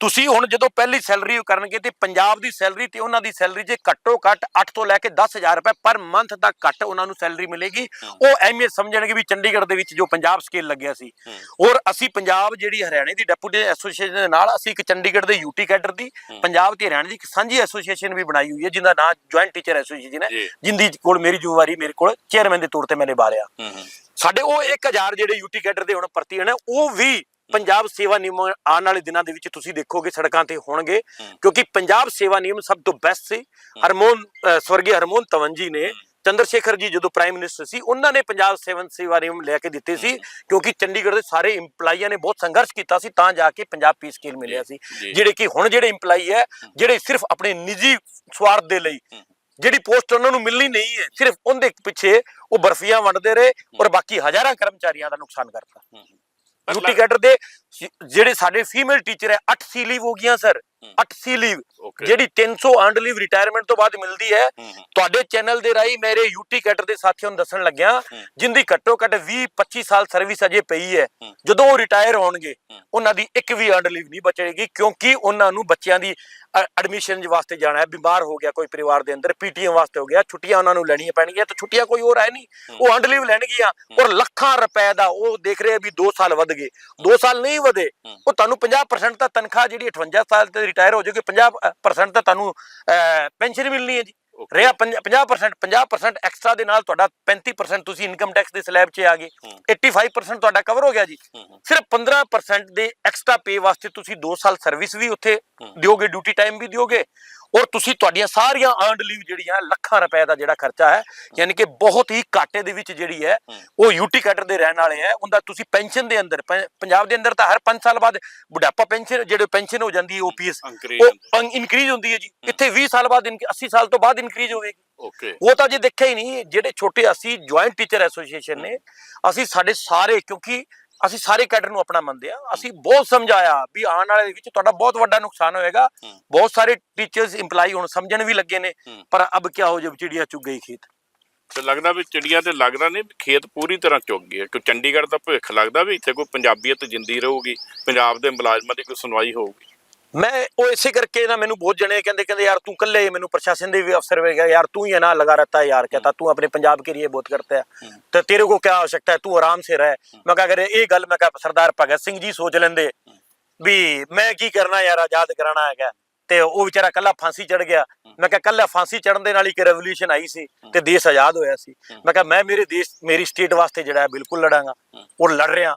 ਤੁਸੀਂ ਹੁਣ ਜਦੋਂ ਪਹਿਲੀ ਸੈਲਰੀ ਕਰਨਗੇ ਤੇ ਪੰਜਾਬ ਦੀ ਸੈਲਰੀ ਤੇ ਉਹਨਾਂ ਦੀ ਸੈਲਰੀ ਜੇ ਘੱਟੋ ਘੱਟ 8 ਤੋਂ ਲੈ ਕੇ 10000 ਰੁਪਏ ਪਰ ਮੰਥ ਦਾ ਘੱਟ ਉਹਨਾਂ ਨੂੰ ਸੈਲਰੀ ਮਿਲੇਗੀ। ਉਹ ਅਹਿਮੀਅਤ ਸਮਝਣਗੇ ਵੀ ਚੰਡੀਗੜ੍ਹ ਦੇ ਵਿੱਚ ਜੋ ਪੰਜਾਬ ਸਕੇਲ ਲੱਗਿਆ ਸੀ ਔਰ ਅਸੀਂ ਪੰਜਾਬ ਜਿਹੜੀ ਹਰਿਆਣੇ ਦੀ ਡੈਪੂਟੀ ਐਸੋਸੀਏਸ਼ਨ ਦੇ ਨਾਲ ਅਸੀਂ ਇੱਕ ਚੰਡੀਗੜ੍ਹ ਦੇ ਯੂਟੀ ਕੈਡਰ ਦੀ। ਪੰਜਾਬ ਤੇ ਹਰਿਆਣੇ ਦੀ ਇੱਕ ਸਾਂਝੀ ਐਸੋਸੀਏਸ਼ਨ ਵੀ ਬਣਾਈ ਹੋਈ ਹੈ ਜਿੰਦਾ ਨਾਮ ਜੁਆਇੰਟ ਟੀਚਰ ਐਸੋਸੀਏਸ਼ਨ ਹੈ। ਜਿੰਦੀ ਕੋਲ ਮੇਰੀ ਜ਼ਿੰਮੇਵਾਰੀ ਮੇਰੇ ਕੋਲ ਚੇਅਰਮੈਨ ਦੇ ਤੌਰ ਤੇ ਮੈਂ ਨਿਭਾ ਰਿਹਾ ਸਾਡੇ ਉਹ 1000 ਜਿਹੜੇ ਯੂਟੀ ਕੈਡਰ ਦੇ ਹੁਣ ਭਰਤੀ ਹੋਣੇ ਉਹ ਵੀ ਪੰਜਾਬ ਸੇਵਾ ਨਿਯਮ ਆਉਣ ਵਾਲੇ ਦਿਨਾਂ ਦੇ ਵਿੱਚ ਤੁਸੀਂ ਦੇਖੋਗੇ ਸੜਕਾਂ ਤੇ ਹੋਣਗੇ। ਕਿਉਂਕਿ ਪੰਜਾਬ ਸੇਵਾ ਨਿਯਮ ਸਭ ਤੋਂ ਬੈਸਟ ਸੀ। ਹਰਮੋਨ ਸਵਰਗੀ ਹਰਮੋਨ ਤਵਨ ਜੀ ਨੇ ਚੰਦਰ ਸ਼ੇਖਰ ਜੀ ਜਦੋਂ ਪ੍ਰਾਈਮ ਮਿਨਿਸਟਰ ਸੀ ਉਹਨਾਂ ਨੇ ਪੰਜਾਬ ਸੇਵਨ ਸੇਵਾ ਨਿਯਮ ਲੈ ਕੇ ਦਿੱਤੇ ਸੀ ਕਿਉਂਕਿ ਚੰਡੀਗੜ੍ਹ ਦੇ ਸਾਰੇ EMPLOYEਆਂ ਨੇ ਬਹੁਤ ਸੰਘਰਸ਼ ਕੀਤਾ ਸੀ ਤਾਂ ਜਾ ਕੇ ਪੰਜਾਬ ਪੀ ਸਕੇਲ ਮਿਲਿਆ ਸੀ। ਜਿਹੜੇ ਕਿ ਹੁਣ ਜਿਹੜੇ EMPLOYE ਹੈ ਜਿਹੜੇ ਸਿਰਫ ਆਪਣੇ ਨਿੱਜੀ ਸਵਾਰਥ ਦੇ ਲਈ। ਜਿਹੜੀ ਪੋਸਟ ਉਹਨਾਂ ਨੂੰ ਮਿਲਣੀ ਨਹੀਂ ਹੈ ਸਿਰਫ ਉਹਦੇ ਪਿੱਛੇ ਉਹ ਬਰਫੀਆਂ ਵੰਡਦੇ ਰਹੇ ਔਰ ਬਾਕੀ ਹਜ਼ਾਰਾਂ ਕਰਮਚਾਰੀਆਂ ਦਾ ਨੁਕਸਾਨ ਕਰਤਾ। ਯੂਟੀ ਕੈਡਰ ਦੇ ਜਿਹੜੇ ਸਾਡੇ ਫੀਮੇਲ ਟੀਚਰ ਹੈ 8 ਸੀ ਲੀਵ ਹੋ ਗਈਆਂ ਸਰ ਹੂੰ। 8 ਸੀ ਲੀਵ ਜਿਹੜੀ 300 ਅਰਨਡ ਲੀਵ ਰਿਟਾਇਰਮੈਂਟ ਤੋਂ ਬਾਅਦ ਮਿਲਦੀ ਹੈ ਤੁਹਾਡੇ ਚੈਨਲ ਦੇ ਰਾਹੀਂ ਮੇਰੇ ਯੂਟੀ ਕੈਡਰ ਦੇ ਸਾਥੀਆਂ ਨੂੰ ਦੱਸਣ ਲੱਗਿਆ। ਜਿੰਦੀ ਘੱਟੋ ਘੱਟ 20 25 ਸਾਲ ਸਰਵਿਸ ਅਜੇ ਪਈ ਹੈ। ਜਦੋਂ ਉਹ ਰਿਟਾਇਰ ਹੋਣਗੇ। ਉਹਨਾਂ ਦੀ ਇੱਕ ਵੀ ਅਰਨਡ ਲੀਵ ਨਹੀਂ ਬਚੇਗੀ ਕਿਉਂਕਿ ਉਹਨਾਂ ਨੂੰ ਬੱਚਿਆਂ ਦੀ ਐਡਮਿਸ਼ਨ ਵਾਸਤੇ ਜਾਣਾ ਹੈ। ਬਿਮਾਰ ਹੋ ਗਿਆ ਕੋਈ ਪਰਿਵਾਰ ਦੇ ਅੰਦਰ ਪੀਟੀਐਮ ਵਾਸਤੇ ਹੋ ਗਿਆ ਛੁੱਟੀਆਂ ਉਹਨਾਂ ਨੂੰ ਲੈਣੀਆਂ ਪੈਣਗੀਆਂ ਤਾਂ ਛੁੱਟੀਆਂ ਕੋਈ ਹੋਰ ਹੈ ਨਹੀਂ। ਉਹ ਅਰਨਡ ਲੀਵ ਲੈਣਗੀਆਂ ਔਰ ਲੱਖਾਂ ਰੁਪਏ ਦਾ ਉਹ ਦੇਖ ਰਹੇ ਵੀ 2 ਸਾਲ ਵਧ ਗਏ। 2 ਸਾਲ ਨਹੀਂ ਵਧੇ ਹੂੰ। ਉਹ ਤੁਹਾਨੂੰ 50% ਤਾਂ ਤਨਖਾਹ ਜਿਹੜੀ 58 ਸਾਲ ਤੇ ਰਿਟਾਇਰ ਹੋ ਜਾਓਗੇ 50% ਤਾਂ ਤੁਹਾਨੂੰ ਪੈਨਸ਼ਨ ਮਿਲਣੀ ਹੈ ਜੀ। ਰਿਹਾ 50% 50% ਐਕਸਟਰਾ ਦੇ ਨਾਲ ਤੁਹਾਡਾ 35% ਤੁਸੀਂ ਇਨਕਮ ਟੈਕਸ ਦੇ ਸਲੈਬ 'ਚ ਆ ਗਏ ਹੂੰ। 85% ਤੁਹਾਡਾ ਕਵਰ ਹੋ ਗਿਆ ਜੀ ਸਿਰਫ 15% ਦੇ ਐਕਸਟਰਾ ਪੇ ਵਾਸਤੇ ਤੁਸੀਂ 2 ਸਾਲ ਸਰਵਿਸ ਵੀ ਉੱਥੇ। ਦਿਓਗੇ ਡਿਊਟੀ ਟਾਈਮ ਵੀ ਦਿਓਗੇ ਔਰ ਤੁਸੀਂ ਤੁਹਾਡੀਆਂ ਸਾਰੀਆਂ ਅਰਨਡ ਲੀਵ ਜਿਹੜੀਆਂ ਲੱਖਾਂ ਰੁਪਏ ਦਾ ਜਿਹੜਾ ਖਰਚਾ ਹੈ ਯਾਨੀ ਕਿ ਬਹੁਤ ਹੀ ਘਾਟੇ ਦੇ ਵਿੱਚ ਜਿਹੜੀ ਹੈ। ਉਹ ਯੂਟੀ ਕਟਰ ਦੇ ਰਹਿਣ ਵਾਲੇ ਹੈ। ਉਹਦਾ ਤੁਸੀਂ ਪੈਨਸ਼ਨ ਦੇ ਅੰਦਰ ਪੰਜਾਬ ਦੇ ਅੰਦਰ ਤਾਂ ਹਰ 5 ਸਾਲ ਬਾਅਦ ਬੁਢਾਪਾ ਪੈਨਸ਼ਨ ਜਿਹੜੇ ਪੈਨਸ਼ਨ ਹੋ ਜਾਂਦੀ ਹੈ ਓਪੀਐਸ ਉਹ ਇਨਕਰੀਜ਼ ਹੁੰਦੀ ਹੈ ਜੀ। ਇੱਥੇ 20 ਸਾਲ ਬਾਅਦ ਇਨਕ- 80 ਸਾਲ ਤੋਂ ਬਾਅਦ ਇਨਕਰੀਜ਼ ਹੋਵੇਗੀ। ਓਕੇ ਉਹ ਤਾਂ ਜੇ ਦੇਖਿਆ ਹੀ ਨਹੀਂ ਜਿਹੜੇ ਛੋਟੇ ਅਸੀਂ ਜੁਆਇੰਟ ਟੀਚਰ ਐਸੋਸੀਏਸ਼ਨ ਨੇ ਅਸੀਂ ਸਾਡੇ ਸਾਰੇ ਕਿਉਂਕਿ ਅਸੀਂ ਸਾਰੇ ਕੈਡਰ ਨੂੰ ਆਪਣਾ ਮੰਨਦੇ ਆ ਅਸੀਂ ਬਹੁਤ ਸਮਝਾਇਆ ਵੀ ਆਉਣ ਵਾਲੇ ਦੇ ਵਿੱਚ ਤੁਹਾਡਾ ਬਹੁਤ ਵੱਡਾ ਨੁਕਸਾਨ ਹੋਏਗਾ। ਬਹੁਤ ਸਾਰੇ ਟੀਚਰਸ EMPLOYE ਹੁਣ ਸਮਝਣ ਵੀ ਲੱਗੇ ਨੇ। ਪਰ ਅਬ ਕੀ ਹੋ ਜਬ ਚਿੜੀਆ ਚੁੱਗ ਗਈ ਖੇਤ। ਤੇ ਲੱਗਦਾ ਵੀ ਚਿੜੀਆਂ ਤੇ ਲੱਗਦਾ ਨਹੀਂ ਵੀ ਖੇਤ ਪੂਰੀ ਤਰ੍ਹਾਂ ਚੁੱਕ ਗਈ ਕਿ ਚੰਡੀਗੜ੍ਹ ਦਾ ਭਵਿੱਖ ਲੱਗਦਾ ਵੀ ਇੱਥੇ ਕੋਈ ਪੰਜਾਬੀਅਤ ਜਿੰਦੀ ਰਹੂਗੀ ਪੰਜਾਬ ਦੇ ਮੁਲਾਜ਼ਮਾਂ ਦੀ ਕੋਈ ਸੁਣਵਾਈ ਹੋਊਗੀ। ਮੈਂ ਉਹ ਇਸੇ ਕਰਕੇ ਨਾ ਮੈਨੂੰ ਬਹੁਤ ਜਣੇ ਕਹਿੰਦੇ ਕਹਿੰਦੇ ਯਾਰ ਤੂੰ ਕੱਲੇ ਮੈਨੂੰ ਪ੍ਰਸ਼ਾਸਨ ਦੇ ਵੀ ਅਫਸਰ ਵੇ ਯਾਰ ਤੂੰ ਹੀ ਹੈ ਨਾ ਲਗਾ ਰਹਤਾ ਯਾਰ ਕਹਤਾ ਤੂੰ ਆਪਣੇ ਪੰਜਾਬ ਕੇ ਲਈ ਬਹੁਤ ਕਰਤਾ ਹੈ। ਤੇ ਤੇਰੇ ਕੋ ਕੀ ਆਵਸ਼ਕਤਾ ਹੈ? ਤੂੰ ਆਰਾਮ ਸੇ ਰਹਿ। ਮੈਂ ਕਹਾ ਕਰੇ ਇਹ ਗੱਲ ਮੈਂ ਕਹਾ ਸਰਦਾਰ ਭਗਤ ਸਿੰਘ ਜੀ ਸੋਚ ਲੈਂਦੇ ਵੀ ਮੈਂ ਕੀ ਕਰਨਾ ਯਾਰ ਆਜ਼ਾਦ ਕਰਾਣਾ ਹੈਗਾ। ਤੇ ਉਹ ਵਿਚਾਰਾ ਕੱਲਾ ਫਾਂਸੀ ਚੜ ਗਿਆ। ਮੈਂ ਕਿਹਾ ਕੱਲਾ ਫਾਂਸੀ ਚੜਨ ਦੇ ਨਾਲ ਹੀ ਕਿ ਰੈਵੋਲੂਸ਼ਨ ਆਈ ਸੀ ਤੇ ਦੇਸ਼ ਆਜ਼ਾਦ ਹੋਇਆ ਸੀ। ਮੈਂ ਕਿਹਾ ਮੈਂ ਮੇਰੇ ਦੇਸ਼ ਮੇਰੀ ਸਟੇਟ ਵਾਸਤੇ ਜਿਹੜਾ ਬਿਲਕੁਲ ਲੜਾਂਗਾ। ਉਹ ਲੜ ਰਿਹਾ।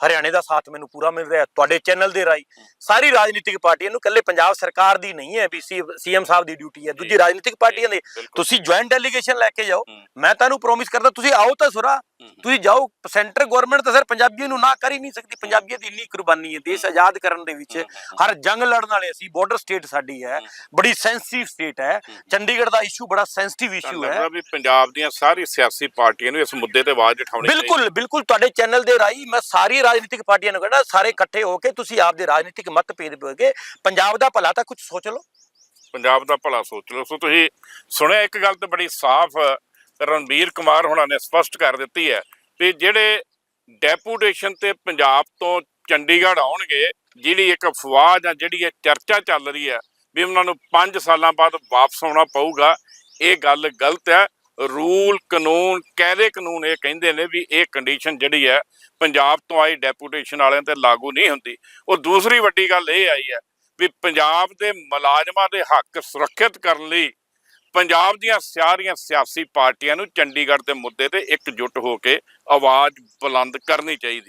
ਹਰਿਆਣੇ ਦਾ ਸਾਥ ਮੈਨੂੰ ਪੂਰਾ ਮਿਲ ਰਿਹਾ ਤੁਹਾਡੇ ਚੈਨਲ ਦੇ ਰਾਹੀਂ। ਸਾਰੀ ਰਾਜਨੀਤਿਕ ਪਾਰਟੀਆਂ ਨੂੰ ਇਕੱਲੇ ਪੰਜਾਬ ਸਰਕਾਰ ਦੀ ਨਹੀਂ ਹੈ ਵੀ ਸੀਐਮ ਸਾਹਿਬ ਦੀ ਡਿਊਟੀ ਹੈ ਦੂਜੀ ਰਾਜਨੀਤਿਕ ਪਾਰਟੀਆਂ ਦੀ। ਤੁਸੀਂ ਜੁਆਇੰਟ ਡੈਲੀਗੇਸ਼ਨ ਲੈ ਕੇ ਜਾਓ। ਮੈਂ ਤੁਹਾਨੂੰ ਪ੍ਰੋਮਿਸ ਕਰਦਾ ਤੁਸੀਂ ਆਓ ਤਾਂ ਸੁਰਾ। ਤੁਸੀਂ ਜਾਓ ਸੈਂਟਰ ਗਵਰਨਮੈਂਟ ਤਾਂ ਸਰ ਪੰਜਾਬੀਆਂ ਨੂੰ ਨਾ ਕਰ ਹੀ ਨਹੀਂ ਸਕਦੀ। ਪੰਜਾਬੀਆਂ ਦੀ ਇੰਨੀ ਕੁਰਬਾਨੀ ਹੈ ਦੇਸ਼ ਆਜ਼ਾਦ ਕਰਨ ਦੇ ਵਿੱਚ। ਹਰ ਜੰਗ ਲੜਨ ਵਾਲੇ ਅਸੀਂ ਬਾਰਡਰ ਸਟੇਟ ਸਾਡੀ ਹੈ। ਬੜੀ ਸੈਂਸਿਟਿਵ ਸਟੇਟ ਹੈ। ਚੰਡੀਗੜ੍ਹ ਦਾ ਇਸ਼ੂ ਬੜਾ ਸੈਂਸਿਟਿਵ ਇਸ਼ੂ ਹੈ। ਵੀ ਪੰਜਾਬ ਦੀਆਂ ਸਾਰੀ ਸਿਆਸੀ ਪਾਰਟੀਆਂ ਨੂੰ ਇਸ ਮੁੱਦੇ ਤੇ ਆਵਾਜ਼ ਉਠਾਉਣੀ ਬਿਲਕੁਲ ਬਿਲਕੁਲ ਤੁਹਾਡੇ ਚੈਨਲ ਦੇ ਰਾਹੀਂ ਮੈਂ ਸਾਰੀ ਰਾਜਨੀਤਿਕ ਪਾਰਟੀਆਂ ਨੂੰ ਕਹਿੰਦਾ ਸਾਰੇ ਇਕੱਠੇ ਹੋ ਕੇ ਤੁਸੀਂ ਆਪਦੇ ਰਾਜਨੀਤਿਕ ਮਤਭੇਦ ਹੋ ਪੰਜਾਬ ਦਾ ਭਲਾ ਤਾਂ ਕੁਝ ਸੋਚ ਲਓ। ਪੰਜਾਬ ਦਾ ਭਲਾ ਸੋਚ ਲਓ। ਸੋ ਤੁਸੀਂ ਸੁਣਿਆ, ਇੱਕ ਗੱਲ ਤਾਂ ਬੜੀ ਸਾਫ਼ ਰਣਬੀਰ ਕੁਮਾਰ ਹੁਣਾਂ ਨੇ ਸਪਸ਼ਟ ਕਰ ਦਿੱਤੀ ਹੈ ਵੀ ਜਿਹੜੇ ਡੈਪੂਟੇਸ਼ਨ ਤੇ ਪੰਜਾਬ ਤੋਂ ਚੰਡੀਗੜ੍ਹ ਆਉਣਗੇ ਜਿਹੜੀ ਇੱਕ ਅਫਵਾਹ ਜਾਂ ਜਿਹੜੀ ਇਹ ਚਰਚਾ ਚੱਲ ਰਹੀ ਹੈ ਵੀ ਉਹਨਾਂ ਨੂੰ 5 ਸਾਲਾਂ ਬਾਅਦ ਵਾਪਸ ਆਉਣਾ ਪਊਗਾ, ਇਹ ਗੱਲ ਗਲਤ ਹੈ। ਰੂਲ ਕਾਨੂੰਨ, ਕਾਇਦੇ ਕਾਨੂੰਨ ਇਹ ਕਹਿੰਦੇ ਨੇ ਵੀ ਇਹ ਕੰਡੀਸ਼ਨ ਜਿਹੜੀ ਹੈ, ਪੰਜਾਬ ਤੋਂ ਆਈ ਡੈਪੂਟੇਸ਼ਨ ਵਾਲਿਆਂ ਤੇ ਲਾਗੂ ਨਹੀਂ ਹੁੰਦੀ। ਉਹ ਦੂਸਰੀ ਵੱਡੀ ਗੱਲ ਇਹ ਆਈ ਹੈ ਵੀ ਪੰਜਾਬ ਦੇ ਮੁਲਾਜ਼ਮਾਂ ਦੇ ਹੱਕ ਸੁਰੱਖਿਅਤ ਕਰਨ ਲਈ ਪੰਜਾਬ ਦੀਆਂ ਸਾਰੀਆਂ ਸਿਆਸੀ ਪਾਰਟੀਆਂ ਨੂੰ ਚੰਡੀਗੜ੍ਹ ਦੇ ਮੁੱਦੇ ਤੇ ਇਕਜੁੱਟ ਹੋ ਕੇ ਆਵਾਜ਼ ਬੁਲੰਦ ਕਰਨੀ ਚਾਹੀਦੀ।